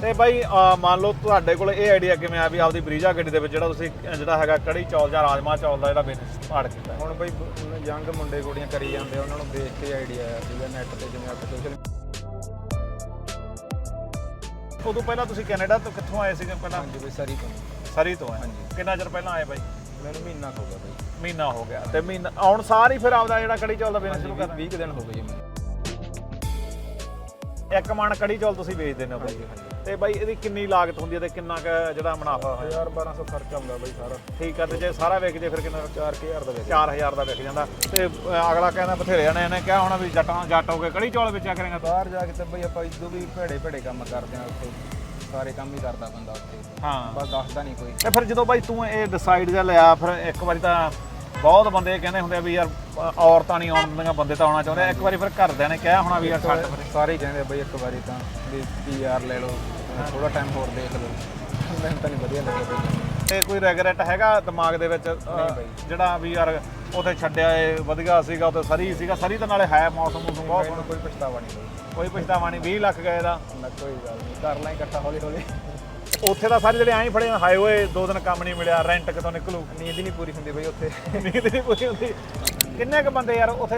ਤੇ ਬਾਈ ਮੰਨ ਲਓ ਤੁਹਾਡੇ ਕੋਲ ਇਹ ਆਈਡੀਆ ਕਿਵੇਂ ਆ ਵੀ ਆਪਦੀ ਬਰੀਜਾ ਗੱਡੀ ਦੇ ਵਿੱਚ ਜਿਹੜਾ ਤੁਸੀਂ ਜਿਹੜਾ ਹੈਗਾ ਕੜੀ ਚੌਲ ਜਾਂ ਰਾਜਮਾ ਚੌਲ ਦਾ ਜਿਹੜਾ ਬਿਜ਼ਨਸ ਸਟਾਰਟ ਕੀਤਾ। ਹੁਣ ਬਈ ਯੰਗ ਮੁੰਡੇ ਕੁੜੀਆਂ ਕਰੀ ਜਾਂਦੇ ਉਹਨਾਂ ਨੂੰ ਦੇਖ ਕੇ ਆਈਡੀਆ ਆਇਆ ਸੀਗਾ ਨੈਟ ਤੇ ਜਿਵੇਂ ਆਪਾਂ ਸੋਸ਼ਲ ਉਦੋਂ ਪਹਿਲਾਂ ਤੁਸੀਂ ਕੈਨੇਡਾ ਤੋਂ ਕਿੱਥੋਂ ਆਏ ਸੀਗੇ ਪਹਿਲਾਂ? ਹਾਂਜੀ ਬਈ ਸਾਰੀ ਤੋਂ। ਸਰੀ ਤੋਂ ਆਏ। ਹਾਂਜੀ। ਕਿੰਨਾ ਚਿਰ ਪਹਿਲਾਂ ਆਏ ਬਾਈ? ਮੈਨੂੰ ਮਹੀਨਾ ਹੋ ਗਿਆ ਬਈ। ਮਹੀਨਾ ਹੋ ਗਿਆ ਤੇ ਮਹੀਨਾ ਆਉਣ ਸਾਰ ਹੀ ਫਿਰ ਆਪਦਾ ਜਿਹੜਾ ਕੜੀ ਚੌਲ ਦਾ ਬਿਜ਼ਨਸ ਸ਼ੁਰੂ ਕਰਨਾ। 20 ਕੁ ਦਿਨ ਹੋ ਗਏ ਜੀ। ਮੈਨੂੰ ਇੱਕ ਮਣ ਕੜੀ ਚੌਲ ਤੁਸੀਂ ਵੇਚਦੇ ਨੇ ਬਾਈ। ਹਾਂਜੀ। ਤੇ ਬਾਈ ਇਹਦੀ ਕਿੰਨੀ ਲਾਗਤ ਹੁੰਦੀ ਹੈ ਤੇ ਕਿੰਨਾ ਕੁ ਜਿਹੜਾ ਮੁਨਾਫਾ ਹੋਇਆ? 1000 1200 ਖਰਚਾ ਹੁੰਦਾ ਬਈ ਸਾਰਾ। ਠੀਕ ਆ ਤੇ ਜੇ ਸਾਰਾ ਵੇਚ ਜੇ ਫਿਰ ਕਿੰਨਾ? 4000 ਦਾ ਵੇਚ 4000 ਦਾ ਵਿਕ ਜਾਂਦਾ। ਤੇ ਅਹ ਅਗਲਾ ਕਹਿੰਦਾ ਬਥੇਰੇ ਜਣੇ ਨੇ ਕਿਹਾ ਹੋਣਾ ਵੀ ਜੱਟਾਂ ਜੱਟ ਹੋ ਕੇ ਕੜੀ ਚੌਲ ਵੇਚਿਆ ਕਰੇਗਾ ਤੂੰ। ਬਾਹਰ ਜਾ ਕੇ ਤੇ ਬਈ ਆਪਾਂ ਇਦੋਂ ਵੀ ਭੇੜੇ ਭੇੜੇ ਕੰਮ ਕਰਦੇ ਆ ਉੱਥੇ। ਸਾਰੇ ਕੰਮ ਹੀ ਕਰਦਾ ਬੰਦਾ ਉੱਥੇ। ਹਾਂ। ਬਸ ਦੱਸਦਾ ਨਹੀਂ ਕੋਈ। ਤੇ ਫਿਰ ਜਦੋਂ ਬਾਈ ਤੂੰ ਇਹ ਡਿਸਾਈਡ ਜਿਹਾ ਲਿਆ ਫਿਰ ਇੱਕ ਵਾਰੀ ਤਾਂ ਬਹੁਤ ਬੰਦੇ ਕਹਿੰਦੇ ਹੁੰਦੇ ਆ ਵੀ ਯਾਰ ਅ, ਔਰਤਾਂ ਨਹੀਂ ਆਉਣ ਦਿੰਦੀਆਂ ਬੰਦੇ ਤਾਂ ਆਉਣਾ ਚਾਹੁੰਦੇ ਆ। ਇੱਕ ਵਾਰੀ ਫਿਰ ਘਰਦਿਆਂ ਨੇ ਕਿਹਾ ਹੋਣਾ ਵੀ ਯਾਰ ਛੱਡ ਫਿਰ। ਸਾਰੇ ਹੀ ਕਹਿੰਦੇ ਬਈ ਇੱਕ ਵਾਰੀ ਤਾਂ ਵੀ ਪੀਆਰ ਲੈ ਲਓ। ਥੋੜਾ ਟਾਈਮ ਹੋਰ ਦੇਖ ਲਓ। ਮੈਨੂੰ ਤਾਂ ਨਹੀਂ ਵਧੀਆ ਲੱਗਿਆ ਤੇ ਕੋਈ ਰੈਗਰੈਟ ਹੈਗਾ ਦਿਮਾਗ ਦੇ ਵਿੱਚ। ਜਿਹੜਾ ਵੀ ਯਾਰ ਉਥੇ ਛੱਡਿਆ ਏ ਵਧੀਆ ਸੀਗਾ ਉਥੇ ਸਰੀ ਸੀਗਾ ਸਰੀ ਤਾਂ ਨਾਲੇ ਹੈ ਮੌਸਮ ਮੂਸਮ ਬਹੁਤ ਕੋਈ ਪਛਤਾਵਾ ਨਹੀਂ ਕੋਈ ਪਛਤਾਵਾ ਨਹੀਂ 20 ਲੱਖ ਗਏ ਦਾ। ਨਾ ਕੋਈ ਗੱਲ ਨਹੀਂ ਕਰ ਲਾਂ ਇਕੱਠਾ ਹੌਲੀ ਹੌਲੀ ਉੱਥੇ ਤਾਂ ਸਾਰੇ ਜਿਹੜੇ ਐਂ ਫੜੇ ਹਾਏ ਓਏ ਦੋ ਦਿਨ ਕੰਮ ਨਹੀਂ ਮਿਲਿਆ ਰੈਂਟ ਕਿਤੋਂ ਨਿਕਲੂ। ਨੀਂਦ ਹੀ ਨਹੀਂ ਪੂਰੀ ਹੁੰਦੀ ਬਈ ਉੱਥੇ। ਨੀਂਦ ਨਹੀਂ ਪੂਰੀ ਹੁੰਦੀ। ਕਿੰਨੇ ਕੁ ਬੰਦੇ ਯਾਰ ਉਥੇ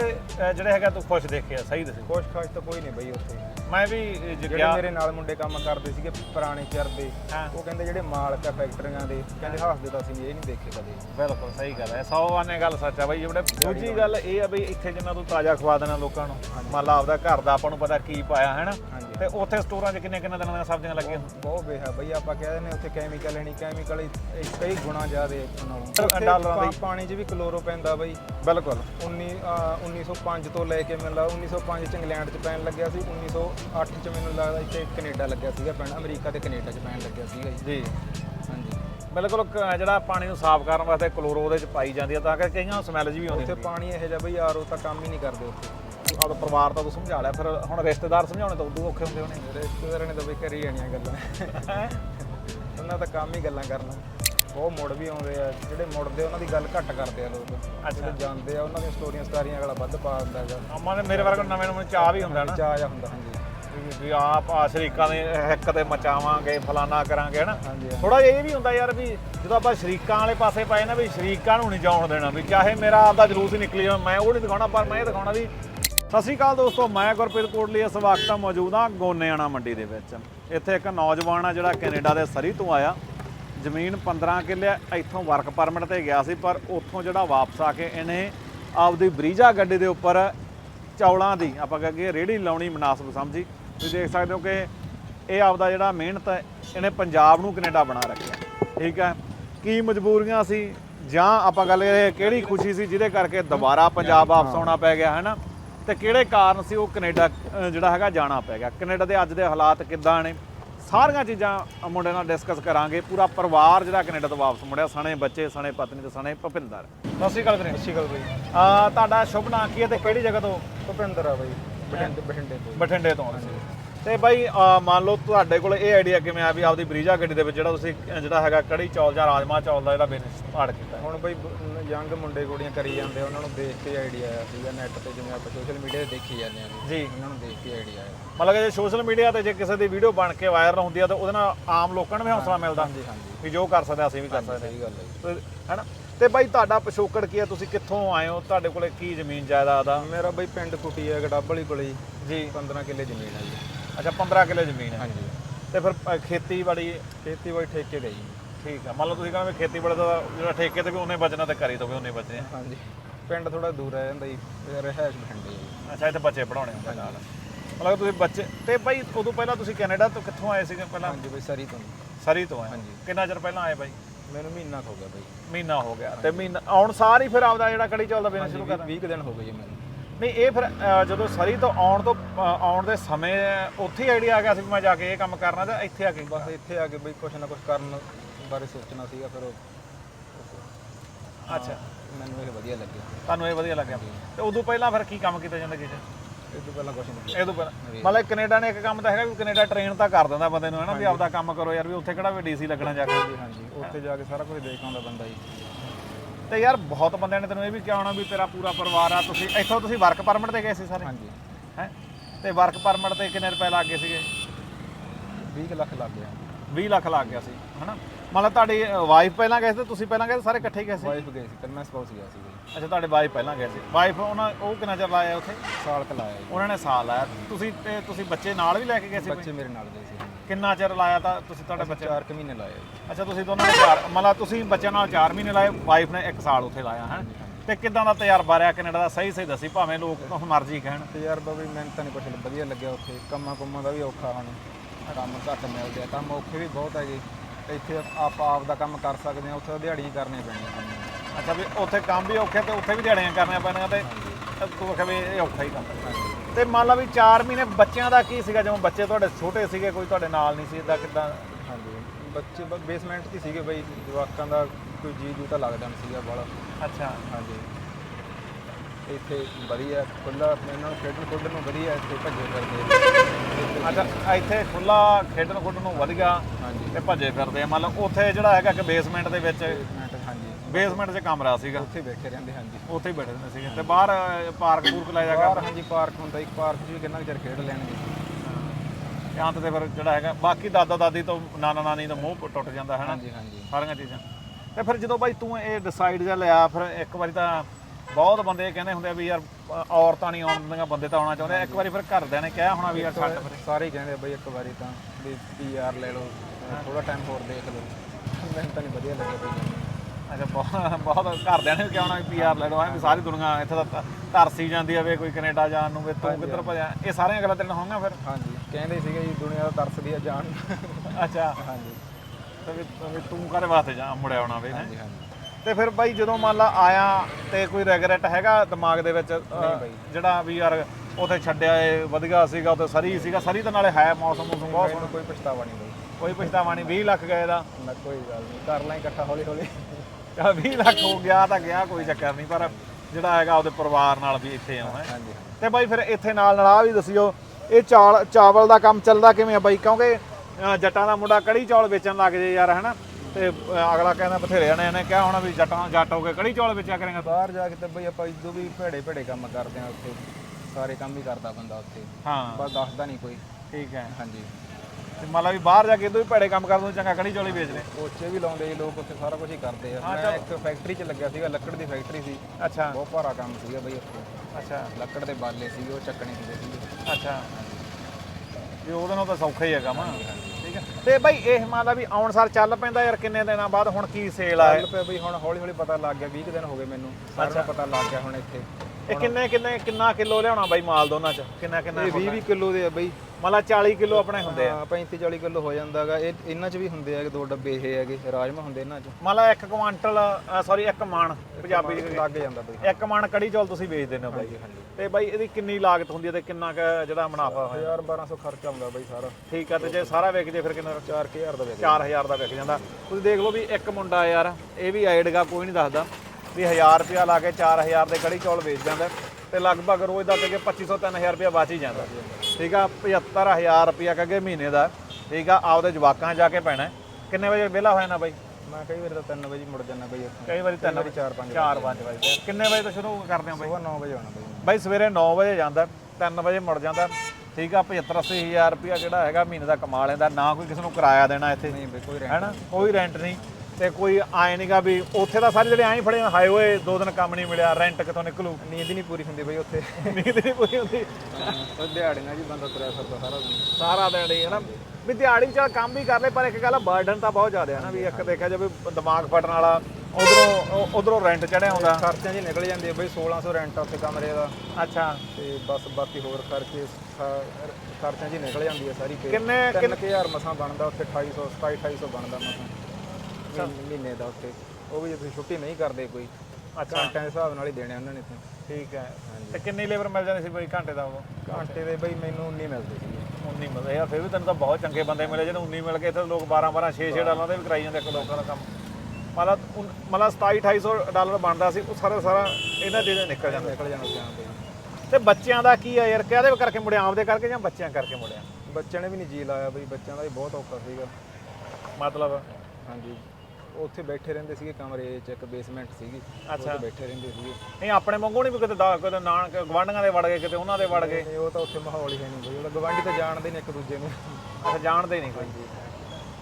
ਜਿਹੜੇ ਹੈਗਾ ਤੂੰ ਖੁਸ਼ ਦੇਖਿਆ ਸਹੀ ਦੱਸ। ਖੁਸ਼ ਖਾਸ਼ ਤਾਂ ਕੋਈ ਨਹੀਂ ਬਈ ਉੱਥੇ। ਮੈਂ ਵੀ ਜ- ਜਿਹੜੇ ਗਿਆ ਮੇਰੇ ਨਾਲ ਮੁੰਡੇ ਕੰਮ ਕਰਦੇ ਸੀਗੇ ਪੁਰਾਣੇ ਚਿਰ ਦੇ ਹਾਂ। ਉਹ ਕਹਿੰਦੇ ਜਿਹੜੇ ਮਾਲਕ ਆ ਫੈਕਟਰੀਆਂ ਦੇ ਕਹਿੰਦੇ ਹੱਸਦੇ ਤਾਂ ਅਸੀਂ ਇਹ ਨਹੀਂ ਦੇਖੇ ਕਦੇ। ਬਿਲਕੁਲ ਸਹੀ ਗੱਲ ਹੈ 100 ਆਨੇ ਗੱਲ ਸੱਚ ਆ ਬਾਈ ਜਿਹੜੇ ਦੂਜੀ ਗੱਲ ਇਹ ਆ ਬਈ ਇੱਥੇ ਜਿੰਨਾ ਤੂੰ ਤਾਜ਼ਾ ਖਵਾ ਦੇਣਾ ਲੋਕਾਂ ਨੂੰ ਮੰਨ ਲਾ ਆਪਦਾ ਘਰ ਦਾ ਆਪਾਂ ਨੂੰ ਪਤਾ ਕੀ ਪਾਇਆ ਹੈ ਨਾ? ਤੇ ਉੱਥੇ ਸਟੋਰਾਂ 'ਚ ਕਿੰਨੇ ਕਿੰਨੇ ਦਿਨਾਂ ਦੀਆਂ ਸਬਜ਼ੀਆਂ ਲੱਗੀਆਂ? ਬਹੁਤ ਬੇਹਾ ਬਈ ਆਪਾਂ ਕਹਿੰਦੇ ਨੇ ਉੱਥੇ ਕੈਮੀਕਲ ਨਹੀਂ ਕੈਮੀਕਲ ਕਈ ਗੁਣਾ ਜ਼ਿਆਦੇ ਇੱਥੋਂ ਨਾਲੋਂ। ਡਾਲਰਾਂ ਦੀ- ਪਾਣੀ 'ਚ ਵੀ ਕਲੋਰੋ ਪੈਂਦਾ ਬਈ। ਬਿਲਕੁਲ। 19 ਅਹ 1905 ਤੋਂ ਲੈ ਕੇ ਮੈਨੂੰ ਲੱਗਦਾ 1905 ਚ ਇੰਗਲੈਂਡ 'ਚ ਪੈਣ ਲੱਗਿਆ ਸੀ 1908 ਚ ਮੈਨੂੰ ਲੱਗਦਾ ਇੱਥੇ ਕੈਨੇਡਾ ਲੱਗਿਆ ਸੀਗਾ ਪੈਣ ਅਮਰੀਕਾ ਤੇ ਕੈਨੇਡਾ 'ਚ ਪੈਣ ਲੱਗਿਆ ਸੀਗਾ ਜੀ। ਜੀ। ਹਾਂਜੀ। ਬਿਲਕੁਲ ਜਿਹੜਾ ਪਾਣੀ ਨੂੰ ਸਾਫ਼ ਕਰਨ ਵਾਸਤੇ ਕਲੋਰੋ ਉਹਦੇ 'ਚ ਪਾਈ ਜਾਂਦੀ ਆ ਤਾਂ ਕਿ ਕਈਆਂ ਸਮੈਲ ਜੀ ਵੀ ਆਉਂਦੀ ਉੱਥੇ ਪਾਣੀ ਇਹੋ ਜਿਹਾ ਬਈ ਆਰਓ ਤਾਂ ਕੰਮ ਹੀ ਨਹੀਂ ਕਰਦੇ ਉੱਥੇ। ਆਪਦਾ ਪਰਿਵਾਰ ਤਾਂ ਤੂੰ ਸਮਝਾ ਲਿਆ ਫਿਰ ਹੁਣ ਰਿਸ਼ਤੇਦਾਰ ਸਮਝਾਉਣੇ ਤਾਂ ਉਦੋਂ ਔਖੇ ਹੁੰਦੇ ਹੋਣੇ। ਰਿਸ਼ਤੇਦਾਰਾਂ ਨੇ ਤਾਂ ਬਈ ਕਰੀ ਜਾਣੀਆਂ ਗੱਲਾਂ। ਉਹਨਾਂ ਦਾ ਕੰਮ ਹੀ ਗੱਲਾਂ ਕਰਨਾ। ਉਹ ਮੁੜ ਵੀ ਆਉਂਦੇ ਆ ਜਿਹੜੇ ਮੁੜਦੇ ਉਹਨਾਂ ਦੀ ਗੱਲ ਘੱਟ ਕਰਦੇ ਆ ਲੋਕ। ਜਿਹੜੇ ਜਾਂਦੇ ਆ ਉਹਨਾਂ ਦੀਆਂ ਸਟੋਰੀਆਂ ਸਟਾਰੀਆਂ ਅਗਲਾ ਵੱਧ ਪਾ ਦਿੰਦਾ ਹੈਗਾ। ਅੰਮਾ ਦੇ ਮੇਰੇ ਵਰਗਾ ਨਵੇਂ ਨਵੇਂ ਚਾਹ ਵੀ ਹੁੰਦਾ ਨਾ। ਚਾਹ ਜਾ ਹੁੰਦਾ ਹਾਂਜੀ। ਵੀ- ਵੀ ਆਪ ਆ ਸ਼ਰੀਕਾਂ ਦੇ ਹਿੱਕ ਤੇ ਮਚਾਵਾਂਗੇ ਫਲਾਨਾ ਕਰਾਂਗੇ ਹਨਾ? ਥੋੜਾ ਜਿਹਾ ਇਹ ਵੀ ਹੁੰਦਾ ਯਾਰ ਵੀ ਜਦੋਂ ਆਪਾਂ ਸ਼ਰੀਕਾਂ ਵਾਲੇ ਪਾਸੇ ਪਏ ਨਾ ਵੀ ਸ਼ਰੀਕਾਂ ਨੂੰ ਨਹੀਂ ਜਾਣ ਦੇਣਾ ਵੀ ਚਾਹੇ ਮੇਰਾ ਆਪਦਾ ਜਲੂਸ ਹੀ ਨਿਕਲੀ ਜਾਵੇ ਮੈਂ ਉਹ ਨਹੀਂ ਦਿਖਾਉਣਾ ਪਰ ਮੈਂ ਇਹ ਦਿਖਾਉਣਾ ਵੀ ਸਤਿ ਸ਼੍ਰੀ ਅਕਾਲ ਦੋਸਤੋ, ਮੈਂ ਗੁਰਪ੍ਰੀਤ ਕੋਟਲੀ ਇਸ ਵਕਤ ਮੌਜੂਦ ਹਾਂ ਗੋਨੇਆਣਾ ਮੰਡੀ ਦੇ ਵਿੱਚ। ਇੱਥੇ ਇੱਕ ਨੌਜਵਾਨ ਆ ਜਿਹੜਾ ਕੈਨੇਡਾ ਦੇ ਸਰੀ ਤੋਂ ਆਇਆ। ਜ਼ਮੀਨ 15 ਕਿੱਲੇ ਇੱਥੋਂ ਵਰਕ ਪਰਮਿਟ ਤੇ ਗਿਆ ਸੀ, ਪਰ ਉੱਥੋਂ ਜਿਹੜਾ ਵਾਪਸ ਆ ਕੇ ਇਹਨੇ ਆਪਦੀ ਬਰੀਜਾ ਗੱਡੀ ਦੇ ਉੱਪਰ ਚੌਲਾਂ ਦੀ, ਆਪਾਂ ਕਹਿੰਗੇ ਰੇੜੀ ਲਾਉਣੀ ਮناسب ਸਮਝੀ। ਤੁਸੀਂ ਦੇਖ ਸਕਦੇ ਹੋ ਕਿ ਇਹ ਆਪਦਾ ਜਿਹੜਾ ਮਿਹਨਤ ਹੈ, ਇਹਨੇ ਪੰਜਾਬ ਨੂੰ ਕੈਨੇਡਾ ਬਣਾ ਰੱਖਿਆ। ਠੀਕ ਹੈ? ਕੀ ਮਜਬੂਰੀਆਂ ਸੀ? ਜਾਂ ਆਪਾਂ ਗੱਲ ਕਿਹੜੀ ਖੁਸ਼ੀ ਸੀ, ਜਿਹਦੇ ਕਰਕੇ ਦੁਬਾਰਾ ਪੰਜਾਬ ਵਾਪਸ ਆਉਣਾ ਪੈ ਗਿਆ, ਹੈ ਨਾ? ਤੇ ਕਿਹੜੇ ਕਾਰਨ ਸੀ ਉਹ ਕੈਨੇਡਾ ਜਿਹੜਾ ਹੈਗਾ ਜਾਣਾ ਪੈ ਗਿਆ। ਕੈਨੇਡਾ ਦੇ ਅੱਜ ਦੇ ਹਾਲਾਤ ਕਿੱਦਾਂ ਨੇ? ਸਾਰੀਆਂ ਚੀਜ਼ਾਂ ਮੁੰਡੇ ਨਾਲ ਡਿਸਕਸ ਕਰਾਂਗੇ। ਪੂਰਾ ਪਰਿਵਾਰ ਜਿਹੜਾ ਕੈਨੇਡਾ ਤੋਂ ਵਾਪਸ ਮੁੜਿਆ ਸਣੇ ਬੱਚੇ ਸਣੇ ਪਤਨੀ ਤੇ ਸਣੇ ਭਪਿੰਦਰ। ਸਤਿ ਸ਼੍ਰੀ ਅਕਾਲ ਵੀਰੇ। ਅੱਛੀ ਗੱਲ ਬਈ। ਆ ਤੁਹਾਡਾ ਸ਼ੁਭ ਨਾਂ ਕੀ ਹੈ ਤੇ ਕਿਹੜੀ ਜਗ੍ਹਾ ਤੋਂ? ਭੁਪਿੰਦਰ ਆ ਬਈ। ਬਠਿੰਡੇ ਬਠਿੰਡੇ ਤੋਂ। ਬਠਿੰਡੇ ਤੋਂ। ਸੀ ਤੇ ਬਾਈ ਮੰਨ ਲਓ ਤੁਹਾਡੇ ਕੋਲ ਇਹ ਆਈਡੀਆ ਕਿਵੇਂ ਆ ਵੀ ਆਪਦੀ ਬਰੀਜਾ ਗੱਡੀ ਦੇ ਵਿੱਚ ਜਿਹੜਾ ਤੁਸੀਂ ਜਿਹੜਾ ਹੈਗਾ ਕੜੀ ਚੌਲ ਜਾਂ ਰਾਜਮਾ ਚੌਲ ਦਾ ਜਿਹੜਾ ਬਿਜ਼ਨਸ ਸਟਾਰਟ ਕੀਤਾ ਹੁਣ ਬਈ ਯੰਗ ਮੁੰਡੇ ਕੁੜੀਆਂ ਕਰੀ ਜਾਂਦੇ ਉਹਨਾਂ ਨੂੰ ਦੇਖ ਕੇ ਆਈਡੀਆ ਆਇਆ ਸੀਗਾ ਨੈਟ ਤੇ ਜਿਵੇਂ ਆਪਾਂ ਸੋਸ਼ਲ ਮੀਡੀਆ ਤੇ ਦੇਖੀ ਜਾਂਦੇ ਆ ਜੀ। ਉਹਨਾਂ ਨੂੰ ਦੇਖ ਕੇ ਆਈਡੀਆ ਆਇਆ। ਮਤਲਬ ਕਿ ਜੇ ਸੋਸ਼ਲ ਮੀਡੀਆ ਤੇ ਜੇ ਕਿਸੇ ਦੀ ਵੀਡੀਓ ਬਣ ਕੇ ਵਾਇਰਲ ਹੁੰਦੀ ਆ ਤਾਂ ਉਹਦੇ ਨਾਲ ਆਮ ਲੋਕਾਂ ਨੂੰ ਵੀ ਹੌਸਲਾ ਮਿਲਦਾ। ਹਾਂਜੀ ਹਾਂਜੀ। ਵੀ ਜੋ ਕਰ ਸਕਦੇ ਅਸੀਂ ਵੀ ਕਰ ਸਕਦੇ ਸਹੀ ਗੱਲ ਹੈ ਜੀ। ਤੇ- ਹੈਨਾ ਤੇ ਬਾਈ ਤੁਹਾਡਾ ਪਿਛੋਕੜ ਕੀ ਹੈ ਤੁਸੀਂ ਕਿੱਥੋਂ ਆਏ ਹੋ? ਤੁਹਾਡੇ ਕੋਲੇ ਕੀ ਜ਼ਮੀਨ ਜਾਇਦਾਦ ਆ? ਮੇਰਾ ਬਈ ਪਿੰਡ ਕੁਟੀ ਹੈ ਗੜਾਬਲੀ ਕੋਲੇ। ਜੀ। 15 ਕਿੱਲੇ ਜ਼ਮੀਨ ਹੈ ਜੀ। ਅੱਛਾ 15 ਕਿੱਲੇ ਜ਼ਮੀਨ ਹੈ। ਹਾਂਜੀ। ਤੇ ਫਿਰ ਅ, ਖੇਤੀਬਾੜੀ ਖੇਤੀਬਾੜੀ ਠੇਕੇ ਤੇ ਜੀ। ਠੀਕ ਆ। ਮੰਨ ਲਓ ਤੁਸੀਂ ਕਹਿੰਦੇ ਵੀ ਖੇਤੀਬਾੜੀ ਦਾ ਜਿਹੜਾ ਠੇਕੇ ਤੇ ਵੀ ਉਹਨੇ ਬਚਣਾ ਤੇ ਕਰੀ ਤੋਂ ਵੀ ਉਹਨੇ ਬਚਣੇ ਹਾਂਜੀ। ਪਿੰਡ ਥੋੜਾ ਦੂਰ ਆ ਜਾਂਦਾ ਜੀ। ਰਹਿائش ਬਠਿੰਡੇ ਜੀ। ਅੱਛਾ ਇੱਥੇ ਬੱਚੇ ਪੜਾਉਣੇ ਹੁੰਦੇ ਨਾਲ। ਮਤਲਬ ਤੁਸੀਂ ਬੱਚੇ ਤੇ ਬਾਈ ਉਦੋਂ ਪਹਿਲਾਂ ਤੁਸੀਂ ਕੈਨੇਡਾ ਤੋਂ ਕਿੱਥੋਂ ਆਏ ਸੀਗੇ ਪਹਿਲਾਂ? ਹਾਂਜੀ ਬਈ ਸਰੀ ਤੋਂ। ਸਰੀ ਤੋਂ ਆਏ। ਹਾਂਜੀ। ਕਿੰਨਾ ਚਿਰ ਪਹਿਲਾਂ ਆਏ ਭਾਈ ਮੈਨੂੰ ਮਹੀਨਾ ਕੁ ਹੋ ਗਿਆ ਬਈ। ਮਹੀਨਾ ਹੋ ਗਿਆ। ਤੇ ਮਹੀਨਾ ਆਉਣ ਸਾਰ ਹੀ ਫਿਰ ਆਪਦਾ ਜਿਹੜਾ ਕੜੀ ਚੌਲ ਦਾ ਬਿਜ਼ਨਸ ਸ਼ੁਰੂ ਕਰ 20 ਦਿਨ ਹੋ ਗਏ ਜੀ ਮੈਨੂੰ। ਨਹੀਂ ਇਹ ਫਿਰ ਅ, ਜਦੋਂ ਸਰੀ ਤੋਂ ਆਉਣ ਤੋਂ ਅ, ਆਉਣ ਦੇ ਸਮੇਂ ਉੱਥੇ ਹੀ ਆਈਡੀਆ ਆ ਗਿਆ ਸੀ ਵੀ ਮੈਂ ਜਾ ਕੇ ਇਹ ਕੰਮ ਕਰਨਾ ਤੇ ਇੱਥੇ ਆ ਕੇ? ਬਸ ਇੱਥੇ ਆ ਕੇ ਬਈ ਕੁਛ ਨਾ ਕੁਛ ਕਰਨ ਬਾਰੇ ਸੋਚਣਾ ਸੀਗਾ ਫਿਰ ਉਹ ਅੱਛਾ। ਮੈਨੂੰ ਇਹ ਵਧੀਆ ਲੱਗਿਆ। ਤੁਹਾਨੂੰ ਇਹ ਵਧੀਆ ਲੱਗਿਆ। ਤੇ ਉਦੋਂ ਪਹਿਲਾਂ ਫਿਰ ਕੀ ਕੰਮ ਕੀਤਾ ਜ਼ਿੰਦਗੀ 'ਚ? ਇਹ ਤੋਂ ਪਹਿਲਾਂ ਕੁਛ ਨਹੀਂ ਇਹ ਤੋਂ ਪਹਿਲਾਂ। ਮਤਲਬ ਕੈਨੇਡਾ ਨੇ ਇੱਕ ਕੰਮ ਤਾਂ ਹੈਗਾ ਵੀ ਕੈਨੇਡਾ ਟ੍ਰੇਨ ਤਾਂ ਕਰ ਦਿੰਦਾ ਬੰਦੇ ਨੂੰ ਹੈ ਨਾ ਵੀ ਆਪਦਾ ਕੰਮ ਕਰੋ ਯਾਰ ਵੀ ਉੱਥੇ ਕਿਹੜਾ ਵੀ ਡੀਸੀ ਲੱਗਣਾ ਜਾ ਕੇ? ਜੀ ਹਾਂਜੀ। ਉੱਥੇ ਜਾ ਕੇ ਸਾਰਾ ਕੁਝ ਦੇਖ ਆਉਂਦਾ ਬੰਦਾ ਜੀ। ਤੇ ਯਾਰ ਬਹੁਤ ਬੰਦਿਆਂ ਨੇ ਤੈਨੂੰ ਇਹ ਵੀ ਕਿਹਾ ਹੋਣਾ ਵੀ ਤੇਰਾ ਪੂਰਾ ਪਰਿਵਾਰ ਆ ਤੁਸੀਂ ਇੱਥੋਂ ਤੁਸੀਂ ਵਰਕ ਪਰਮਿਟ ਤੇ ਗਏ ਸੀ ਸਾਰੇ? ਹਾਂਜੀ। ਹੈ? ਤੇ ਵਰਕ ਪਰਮਿਟ ਤੇ ਕਿੰਨੇ ਰੁਪਏ ਲੱਗ ਗਏ ਸੀਗੇ? 20 ਕੁ ਲੱਖ ਲੱਗ ਗਿਆ। 20 ਲੱਖ ਲੱਗ ਗਿਆ ਸੀ ਹਨਾ? ਮਤਲਬ ਤੁਹਾਡੀ ਵਾਈਫ ਪਹਿਲਾਂ ਗਏ ਸੀ ਤੇ ਤੁਸੀਂ ਪਹਿਲਾਂ ਗਏ ਸੀ ਸਾਰੇ ਇਕੱਠੇ ਹੀ ਗਏ ਸੀ? ਵਾਈਫ ਗਏ ਸੀ ਤੇ ਮੈਂ ਸਪਾਊਸ ਗਿਆ ਸੀ ਅੱਛਾ ਤੁਹਾਡੇ ਵਾਈਫ ਪਹਿਲਾਂ ਗਏ ਸੀ। ਵਾਈਫ ਉਹਨਾਂ ਉਹ ਕਿੰਨਾ ਚਿਰ ਲਾਇਆ ਉੱਥੇ? ਸਾਲ ਕ ਲਾਇਆ ਉਹਨਾਂ ਨੇ ਸਾਲ ਲਾਇਆ। ਤੁਸੀਂ ਤੇ ਤੁਸੀਂ ਬੱਚੇ ਨਾਲ ਵੀ ਲੈ ਕੇ ਗਏ ਸੀ ਬੱਚੇ ਮੇਰੇ ਨਾਲ ਗਏ ਸੀ। ਕਿੰਨਾ ਚਿਰ ਲਾਇਆ ਤਾਂ ਤੁਸੀਂ ਤੁਹਾਡੇ ਬੱਚੇ 4 ਕੁ ਮਹੀਨੇ ਜੀ। ਅੱਛਾ ਤੁਸੀਂ ਦੋਨਾਂ ਨੇ ਚਾਰ ਮਤਲਬ ਤੁਸੀਂ ਬੱਚਿਆਂ ਨਾਲ 4 ਮਹੀਨੇ ਲਾਏ ਵਾਈਫ ਨੇ 1 ਸਾਲ ਉੱਥੇ ਲਾਇਆ ਹੈ? ਤੇ ਕਿਦਾਂ ਦਾ ਤਜਰਬਾ ਰਿਹਾ ਕੈਨੇਡਾ ਦਾ? ਸਹੀ ਸਹੀ ਦੱਸੀ ਭਾਵੇਂ ਲੋਕ ਕੁਛ ਮਰਜ਼ੀ ਕਹਿਣ। ਤਜਰਬਾ ਵੀ ਮੈਨੂੰ ਤਾਂ ਨਹੀਂ ਕੁਛ ਵਧੀਆ ਲੱਗਿਆ ਉੱਥੇ। ਕੰਮਾਂ ਕੁੰਮਾਂ ਦਾ ਵੀ ਔਖਾ ਹੁਣ। ਕੰਮ ਘੱਟ ਮਿਲਦੇ ਆ। ਕੰਮ ਔਖੇ ਵੀ ਬਹੁਤ ਹੈਗੇ ਤੇ ਇੱਥੇ ਆਪਾਂ ਆਪ ਦਾ ਕੰਮ ਕਰ ਸਕਦੇ ਆ ਉੱਥੇ ਤਾਂ ਦਿਹਾੜੀ ਹੀ ਕਰਨੀ ਪੈਣੀ ਆ ਅੱਛਾ ਵੀ ਉੱਥੇ ਕੰਮ ਵੀ ਔਖੇ ਤੇ ਉੱਥੇ ਵੀ ਦਿਹਾੜੀਆਂ ਕਰਨੀਆਂ ਪੈਣੀਆਂ ਤੇ ਤੂੰ ਆਖਿਆ ਵੀ ਇਹ ਔਖਾ ਹੀ ਕੰਮ ਹੈ। ਤੇ ਮੰਨ ਲਾ ਵੀ 4 ਮਹੀਨੇ ਬੱਚਿਆਂ ਦਾ ਕੀ ਸੀਗਾ? ਜਦੋਂ ਬੱਚੇ ਤੁਹਾਡੇ ਛੋਟੇ ਸੀਗੇ ਕੋਈ ਤੁਹਾਡੇ ਨਾਲ ਨਹੀਂ ਸੀ ਇਦਾਂ ਕਿਦਾਂ? ਹਾਂਜੀ। ਬੱਚੇ ਬੇਸਮੈਂਟ 'ਚ ਹੀ ਸੀਗੇ ਬਈ ਜਵਾਕਾਂ ਦਾ ਕੋਈ ਜੀ ਜੂ ਤਾਂ ਲੱਗਦਾ ਨਹੀਂ ਸੀਗਾ ਬੜਾ ਅੱਛਾ। ਹਾਂਜੀ। ਇੱਥੇ ਵਧੀਆ ਖੁੱਲਾ ਇਹਨਾਂ ਨੂੰ ਖੇਡਣ ਖੁੱਡਣ ਨੂੰ ਵਧੀਆ ਇੱਥੇ ਭੱਜੇ ਫਿਰਦੇ ਅੱਛਾ ਇੱਥੇ ਖੁੱਲਾ ਖੇਡਣ ਖੁੱਡਣ ਨੂੰ ਵਧੀਆ ਹਾਂਜੀ। ਤੇ ਭੱਜੇ ਫਿਰਦੇ ਆ। ਮਤਲਬ ਉੱਥੇ ਜਿਹੜਾ ਹੈਗਾ ਕਿ ਬੇਸਮੈਂਟ ਦੇ ਵਿੱਚ ਬੇਸਮੈਂਟ 'ਚ ਕਮਰਾ ਸੀਗਾ। ਉੱਥੇ ਬੈਠੇ ਰਹਿੰਦੇ ਹਾਂਜੀ। ਉੱਥੇ ਹੀ ਬੈਠੇ ਹੁੰਦੇ ਸੀਗੇ। ਤੇ ਬਾਹਰ ਪਾਰਕ ਪੂਰਕ ਲੈ ਜਾ ਬਾਹਰ ਹਾਂਜੀ ਪਾਰਕ ਹੁੰਦਾ ਇੱਕ ਪਾਰਕ 'ਚ ਵੀ ਕਿੰਨਾ ਚਿਰ ਖੇਡ ਲੈਣਗੇ ਕੇ ਅੰਤ ਤੇ ਫਿਰ ਜਿਹੜਾ ਹੈਗਾ ਬਾਕੀ ਦਾਦਾ ਦਾਦੀ ਤੋਂ ਨਾਨਾ ਨਾਨੀ ਤੋਂ ਮੋਹ ਟੁੱਟ ਜਾਂਦਾ ਹੈ ਨਾ ਹਾਂਜੀ ਹਾਂਜੀ। ਸਾਰੀਆਂ ਚੀਜ਼ਾਂ। ਤੇ ਫਿਰ ਜਦੋਂ ਬਾਈ ਤੂੰ ਇਹ ਡਿਸਾਈਡ ਜਿਹਾ ਲਿਆ ਫਿਰ ਇੱਕ ਵਾਰੀ ਤਾਂ ਬਹੁਤ ਬੰਦੇ ਕਹਿੰਦੇ ਹੁੰਦੇ ਆ ਵੀ ਯਾਰ ਔਰਤਾਂ ਨਹੀਂ ਆਉਣ ਦਿੰਦੀਆਂ ਬੰਦੇ ਤਾਂ ਆਉਣਾ ਚਾਹੁੰਦੇ ਆ। ਇੱਕ ਵਾਰੀ ਫਿਰ ਘਰਦਿਆਂ ਨੇ ਕਿਹਾ ਹੋਣਾ ਵੀ ਯਾਰ ਛੱਡ ਫਿਰ। ਸਾਰੇ ਹੀ ਕਹਿੰਦੇ ਬਈ ਇੱਕ ਵਾਰੀ ਤਾਂ ਵੀ ਪੀਆਰ ਲੈ ਲਓ ਥੋੜਾ ਟਾਈਮ ਹੋਰ ਦੇਖ ਲਓ। ਮੈਨੂੰ ਤਾਂ ਨਹੀਂ ਵਧੀਆ ਲੱਗਿਆ ਬਈ ਅੱਛਾ ਬਹੁਤ ਬਹੁਤ ਘਰਦਿਆਂ ਨੇ ਵੀ ਕਿਹਾ ਹੋਣਾ ਵੀ ਪੀਆਰ ਲੈ ਲਓ ਐਂ ਵੀ ਸਾਰੀ ਦੁਨੀਆ ਇੱਥੇ ਤਾਂ ਤਰਸੀ ਜਾਂਦੀ ਆ ਵੀ ਕੋਈ ਕੈਨੇਡਾ ਜਾਣ ਨੂੰ ਵੀ ਤੂੰ ਕਿੱਧਰ ਭਜਿਆ? ਇਹ ਸਾਰੀਆਂ ਗੱਲਾਂ ਤੇਰੇ ਨਾਲ ਹੋਣਗੀਆਂ ਫਿਰ? ਹਾਂਜੀ ਕਹਿੰਦੇ ਸੀਗੇ ਜੀ ਦੁਨੀਆ ਦਾ ਤਰਸਦੀ ਆ ਜਾਣ ਨੂੰ। ਅੱਛਾ। ਹਾਂਜੀ। ਤੇ ਵੀ ਵੀ ਤੂੰ ਕਾਹਦੇ ਵਾਸਤੇ ਜਾ ਮੁੜਿਆ ਆਉਣਾ ਵੀ ਹੈਂ? ਹਾਂਜੀ ਹਾਂਜੀ। ਤੇ ਫਿਰ ਬਾਈ ਜਦੋਂ ਮੰਨ ਲਾ ਆਇਆ ਤੇ ਕੋਈ ਰੈਗਰੈਟ ਹੈਗਾ ਦਿਮਾਗ ਦੇ ਵਿੱਚ। ਜਿਹੜਾ ਵੀ ਯਾਰ ਉਥੇ ਛੱਡਿਆ ਏ ਵਧੀਆ ਸੀਗਾ ਉਥੇ ਸਰੀ ਸੀਗਾ ਸਰੀ ਤਾਂ ਨਾਲੇ ਹੈ ਮੌਸਮ ਮੌਸਮ ਬਹੁਤ ਮੈਨੂੰ ਕੋਈ ਪਛਤਾਵਾ ਨਹੀਂ ਬਈ। ਕੋਈ ਪਛਤਾਵਾ ਨਹੀਂ 20 ਲੱਖ ਗਏ ਦਾ। ਨਾ ਕੋਈ ਗੱਲ ਨਹੀਂ ਕਰ ਲਾਂ ਇਕੱਠਾ ਹੌਲੀ ਹੌਲੀ। ਚਲ 20 ਲੱਖ ਹੋ ਗਿਆ ਤਾਂ ਗਿਆ ਕੋਈ ਚੱਕਰ ਨਹੀਂ ਪਰ ਜਿਹੜਾ ਹੈਗਾ ਉਹਦੇ ਪਰਿਵਾਰ ਨਾਲ ਵੀ ਇੱਥੇ ਆਉਣਾ ਹੈ। ਹਾਂਜੀ। ਤੇ ਬਾਈ ਫਿਰ ਇੱਥੇ ਨਾਲ ਨਾਲ ਆ ਵੀ ਦੱਸਿਓ ਇਹ ਚਾਲ ਚਾਵਲ ਦਾ ਕੰਮ ਚੱਲਦਾ ਕਿਵੇਂ ਆ ਬਾਈ? ਕਿਉਂਕਿ ਜੱਟਾਂ ਦਾ ਮੁੰਡਾ ਕੜੀ ਚੌਲ ਵੇਚਣ ਲੱਗ ਜੇ ਯਾਰ ਹਨਾ? ਤੇ ਅਗਲਾ ਕਹਿੰਦਾ ਬਥੇਰੇ ਜਣੇ ਨੇ ਕਿਹਾ ਹੋਣਾ ਵੀ ਜੱਟਾਂ ਜੱਟ ਹੋ ਕੇ ਕੜੀ ਚੌਲ ਵੇਚਿਆ ਕਰੇਗਾ ਬਾਹਰ ਜਾ ਕੇ ਤਾਂ ਬਈ ਆਪਾਂ ਇਦੋਂ ਵੀ ਭੇੜੇ ਭੇੜੇ ਕੰਮ ਕਰਦੇ ਆ ਉੱਥੇ। ਸਾਰੇ ਕੰਮ ਹੀ ਕਰਦਾ ਬੰਦਾ ਉੱਥੇ। ਹਾਂ। ਬਸ ਦੱਸਦਾ ਨਹੀਂ ਕੋਈ। ਠੀਕ ਹੈ। ਹਾਂਜੀ। ਤੇ ਮੰਨ ਲਾ ਵੀ ਬਾਹਰ ਜਾ ਕੇ ਇਦੋਂ ਵੀ ਭੈੜੇ ਕੰਮ ਕਰਨ ਨੂੰ ਚੰਗਾ ਕੜੀ ਚੌਲ ਹੀ ਵੇਚ ਲੈ ਪੋਚੇ ਵੀ ਲਾਉਂਦੇ ਜੀ ਲੋਕ ਉੱਥੇ ਸਾਰਾ ਕੁਝ ਹੀ ਕਰਦੇ ਆ। ਮੈਂ ਇੱਕ ਫੈਕਟਰੀ 'ਚ ਲੱਗਿਆ ਸੀਗਾ ਲੱਕੜ ਦੀ ਫੈਕਟਰੀ ਸੀ। ਅੱਛਾ। ਬਹੁਤ ਭਾਰਾ ਕੰਮ ਸੀਗਾ ਬਈ ਉੱਥੇ। ਅੱਛਾ। ਲੱਕੜ ਦੇ ਬਾਲੇ ਸੀ ਉਹ ਚੱਕਣੇ ਹੁੰਦੇ ਸੀਗੇ। ਅੱਛਾ। ਵੀ ਉਹਦੇ ਨਾਲ ਤਾਂ ਸੌਖਾ ਹੀ ਹੈ ਕੰਮ। ਠੀਕ ਹੈ ਤੇ ਬਾਈ ਇਹ ਮੰਨ ਲਾ ਵੀ ਆਉਣ ਸਾਰ ਚੱਲ ਪੈਂਦਾ ਯਾਰ ਕਿੰਨੇ ਦਿਨਾਂ ਬਾਅਦ ਹੁਣ ਕੀ ਸੇਲ ਆ? ਚੱਲ ਪਿਆ ਬਈ ਹੁਣ ਹੌਲੀ ਹੌਲੀ ਪਤਾ ਲੱਗ ਗਿਆ 20 ਕੁ ਦਿਨ ਹੋ ਗਏ ਮੈਨੂੰ। ਸਾਰਾ ਪਤਾ ਲੱਗ ਗਿਆ ਹੁਣ ਇੱਥੇ। ਇਹ ਕਿੰਨੇ ਕਿੰਨੇ ਕਿੰਨਾ ਕਿਲੋ ਲਿਆਉਣਾ ਬਾਈ ਮਾਲ ਦੋਨਾਂ ਚ? ਕਿੰਨਾ ਕਿੰਨਾ ਇਹ 20 20 ਕਿਲੋ ਦੇ ਆ ਬਈ। ਮੰਨ ਲਾ 40 ਕਿਲੋ ਆਪਣੇ ਹੁੰਦੇ ਆ। ਹਾਂ 35 40 ਕਿਲੋ ਹੋ ਜਾਂਦਾਗਾ। ਇਹ ਇਹਨਾਂ 'ਚ ਵੀ ਹੁੰਦੇ ਆ ਦੋ ਡੱਬੇ ਇਹ ਹੈਗੇ ਰਾਜਮਾ ਹੁੰਦੇ ਇਹਨਾਂ 'ਚ। ਲਾ 1 ਕੁਆਂਟਲ ਸੌਰੀ 1 ਮਣ ਪੰਜਾਬੀ ਚ ਲੱਗ ਜਾਂਦਾ ਬਈ ਇੱਕ ਮਣ ਕੜੀ ਚੌਲ ਤੁਸੀਂ ਵੇਚ ਦਿੰਦੇ ਹੋ ਬਾਈ। ਹਾਂਜੀ ਤੇ ਬਾਈ ਇਹਦੀ ਕਿੰਨੀ ਲਾਗਤ ਹੁੰਦੀ ਹੈ ਤੇ ਕਿੰਨਾ ਕੁ ਜਿਹੜਾ ਮੁਨਾਫਾ ਹੋਇਆ? 1000 1200 ਖਰਚਾ ਆਉਂਦਾ ਬਈ ਸਾਰਾ। ਠੀਕ ਆ ਤੇ ਜੇ ਸਾਰਾ ਵਿਕ ਜੇ ਫਿਰ ਕਿੰਨਾ 4000 ਦਾ ਵੇਚ 4000 ਦਾ ਵਿਕ ਜਾਂਦਾ। ਤੁਸੀਂ ਦੇਖ ਲਓ ਵੀ ਇੱਕ ਮੁੰਡਾ ਯਾਰ ਇਹ ਵੀ ਆਈਡਗਾ ਕੋਈ ਨਹੀਂ ਦੱਸਦਾ। ਵੀ 1000 ਰੁਪਿਆ ਲਾ ਕੇ 4000 ਦੇ ਕੜੀ ਚੌਲ ਵੇਚ ਜਾਂਦਾ ਤੇ ਲਗਭਗ ਰੋਜ਼ ਦਾ ਕਿ 2500 3000 ਰੁਪਿਆ ਬਚ ਹੀ ਜਾਂਦਾ। ਠੀਕ ਆ 75000 ਰੁਪਿਆ ਕਹਗੇ ਮਹੀਨੇ ਦਾ। ਠੀਕ ਆ ਆਪਦੇ ਜਵਾਕਾਂ ਜਾ ਕੇ ਪੈਣਾ ਕਿੰਨੇ ਵਜੇ ਵਿਹਲਾ ਹੋ ਜਾਣਾ ਬਾਈ? ਮੈਂ ਕਈ ਵਾਰ ਤਾਂ 3 ਵਜੇ ਮੁੜ ਜਾਂਦਾ ਬਈ ਕਈ ਵਾਰੀ 3 ਵਾਰੀ ਚਾਰ, ਪੰਜ 4 5 ਵਜੇ। ਕਿੰਨੇ ਵਜੇ ਤੋਂ ਸ਼ੁਰੂ ਕਰਦੇ ਹੋ ਬਾਈ? ਸਵੇਰ 9 ਵਜੇ ਆਉਣਾ ਬਈ। ਬਾਈ ਸਵੇਰੇ 9 ਵਜੇ ਜਾਂਦਾ 3 ਵਜੇ ਮੁੜ ਜਾਂਦਾ। ਠੀਕ ਆ 75 80000 ਰੁਪਿਆ ਜਿਹੜਾ ਹੈਗਾ ਮਹੀਨੇ ਦਾ ਕਮਾ ਲੈਂਦਾ ਨਾ ਕੋਈ ਕਿਸੇ ਨੂੰ ਕਿਰਾਇਆ ਦੇਣਾ ਇੱਥੇ। ਨਹੀਂ ਬਈ ਕੋਈ ਹੈਨਾ? ਕੋਈ ਰੈਂਟ ਨਹੀਂ। ਤੇ ਕੋਈ ਆਏ ਨਹੀਂਗਾ ਵੀ ਉੱਥੇ ਤਾਂ ਸਾਰੇ ਜਿਹੜੇ ਐਂ ਹੀ ਫੜੇ ਓਏ ਦੋ ਦਿਨ ਕੰਮ ਨਹੀਂ ਮਿਲਿਆ ਰੈਂਟ ਕਿੱਥੋਂ ਨਿਕਲੂ? ਨੀਂਦ ਹੀ ਨਹੀਂ ਪੂਰੀ ਹੁੰਦੀ ਬਈ ਉੱਥੇ। ਨੀਂਦ ਨਹੀਂ ਪੂਰੀ ਹੁੰਦੀ। ਉਹ ਦਿਹਾੜੀਆਂ ਜੀ ਬੰਦਾ ਤੁਰਿਆ ਫਿਰਦਾ ਸਾਰਾ ਦਿਨ। ਸਾਰਾ ਦਿਨ ਹੀ ਹੈਨਾ? ਵੀ ਦਿਹਾੜੀ ਚ ਕੰਮ ਵੀ ਕਰ ਲੈ ਪਰ ਇੱਕ ਗੱਲ ਬਰਡਨ ਤਾਂ ਬਹੁਤ ਜ਼ਿਆਦਾ ਹੈ ਨਾ ਵੀ ਇੱਕ ਦੇਖਿਆ ਜਾਵੇ ਦਿਮਾਗ ਫਟਣ ਵਾਲਾ ਉਧਰੋਂ ਉਧਰੋਂ ਰੈਂਟ ਚੜਿਆ ਹੁੰਦਾ ਖਰਚਿਆਂ 'ਚ ਨਿਕਲ ਜਾਂਦੀ ਹੈ ਬਈ 1600 ਰੈਂਟ ਆ ਉੱਥੇ ਕਮਰੇ ਦਾ। ਅੱਛਾ। ਤੇ ਬਸ ਬਾਕੀ ਹੋਰ ਖਰਚੇ ਸਾ- ਖਰਚਿਆਂ 'ਚ ਹੀ ਨਿਕਲ ਜਾਂਦੀ ਹੈ ਸਾਰੀ ਪੇ ਕਿੰਨੇ 3000 ਮਸਾਂ ਬਣਦਾ ਉੱਥੇ 2800 27 2800 ਬਣਦਾ ਮਸਾਂ। ਮਹੀਨੇ- ਮਹੀਨੇ ਦਾ ਉੱਥੇ। ਉਹ ਵੀ ਜੇ ਤੁਸੀਂ ਛੁੱਟੀ ਨਹੀਂ ਕਰਦੇ ਕੋਈ। ਅੱਛਾ। ਘੰਟਿਆਂ ਦੇ ਹਿਸਾਬ ਨਾਲ ਹੀ ਦੇਣੇ ਉਹਨਾਂ ਨੇ ਤੇ ਠੀਕ ਹੈ। ਤੇ ਕਿੰਨੀ ਲੇਬਰ ਮਿਲ ਜਾਂਦੀ ਸੀ ਬਈ ਘੰਟੇ ਦਾ ਉਹ? ਘੰਟੇ ਦੇ ਬਈ ਮੈਨੂੰ ਨਹੀਂ ਮਿਲਦੇ ਸੀ 19 ਮਿਲਦੇ। ਯਾਰ ਫਿਰ ਵੀ ਤੈਨੂੰ ਤਾਂ ਬਹੁਤ ਚੰਗੇ ਬੰਦੇ ਮਿਲੇ। ਜਿਹੜੇ 19 ਮਿਲ ਕੇ ਇੱਥੇ ਲੋਕ 12 12 6 6 ਡਾਲਰਾਂ ਦੇ ਵੀ ਕਰਾਈ ਜਾਂਦੇ ਇੱਕ ਲੋਕਾਂ ਦਾ ਕੰਮ। ਮਤਲਬ ਮਤਲਬ 27 2800 ਡਾਲਰ ਬਣਦਾ ਸੀ ਉਹ ਸਾਰਾ ਸਾਰਾ ਇਹਨਾਂ ਦੇ ਨਿਕਲ ਜਾਂਦਾ। ਨਿਕਲ ਬਈ ਤੇ ਬੱਚਿਆਂ ਦਾ ਕੀ ਆ ਯਾਰ ਕਿਹਦੇ ਕਰਕੇ ਮੁੜਿਆ? ਆਪਦੇ ਕਰਕੇ ਜਾਂ ਬੱਚਿਆਂ ਕਰਕੇ ਮੁੜਿਆ? ਬੱਚਿਆਂ ਨੇ ਵੀ ਨਹੀਂ ਜੀ ਲਾਇਆ ਬਈ ਬੱਚਿਆਂ ਦਾ ਵੀ ਬਹੁਤ ਔਖਾ ਸੀਗਾ। ਮਤਲਬ? ਹਾਂਜੀ। ਉੱਥੇ ਬੈਠੇ ਰਹਿੰਦੇ ਸੀਗੇ ਕਮਰੇ 'ਚ ਇੱਕ ਬੇਸਮੈਂਟ ਸੀਗੀ। ਉੱਥੇ ਬੈਠੇ ਰਹਿੰਦੇ ਸੀਗੇ। ਨਹੀਂ ਆਪਣੇ ਵਾਂਗੂ ਨਹੀਂ ਵੀ ਕਿਤੇ ਦਾ ਕਿਤੇ ਨਾਨਕ ਗਵਾਂਢੀਆਂ ਦੇ ਵੜ ਗਏ ਕਿਤੇ ਉਹਨਾਂ ਦੇ ਵੜ ਗਏ? ਉਹ ਤਾਂ ਉੱਥੇ ਮਾਹੌਲ ਹੀ ਹੈ ਨਹੀਂ ਬਈ ਉਹ ਗਵਾਂਢੀ ਤਾਂ ਜਾਣਦੇ ਨੇ ਇੱਕ ਦੂਜੇ ਨੂੰ। ਅੱਛਾ ਜਾਣਦੇ ਨਹੀਂ ਕੋਈ।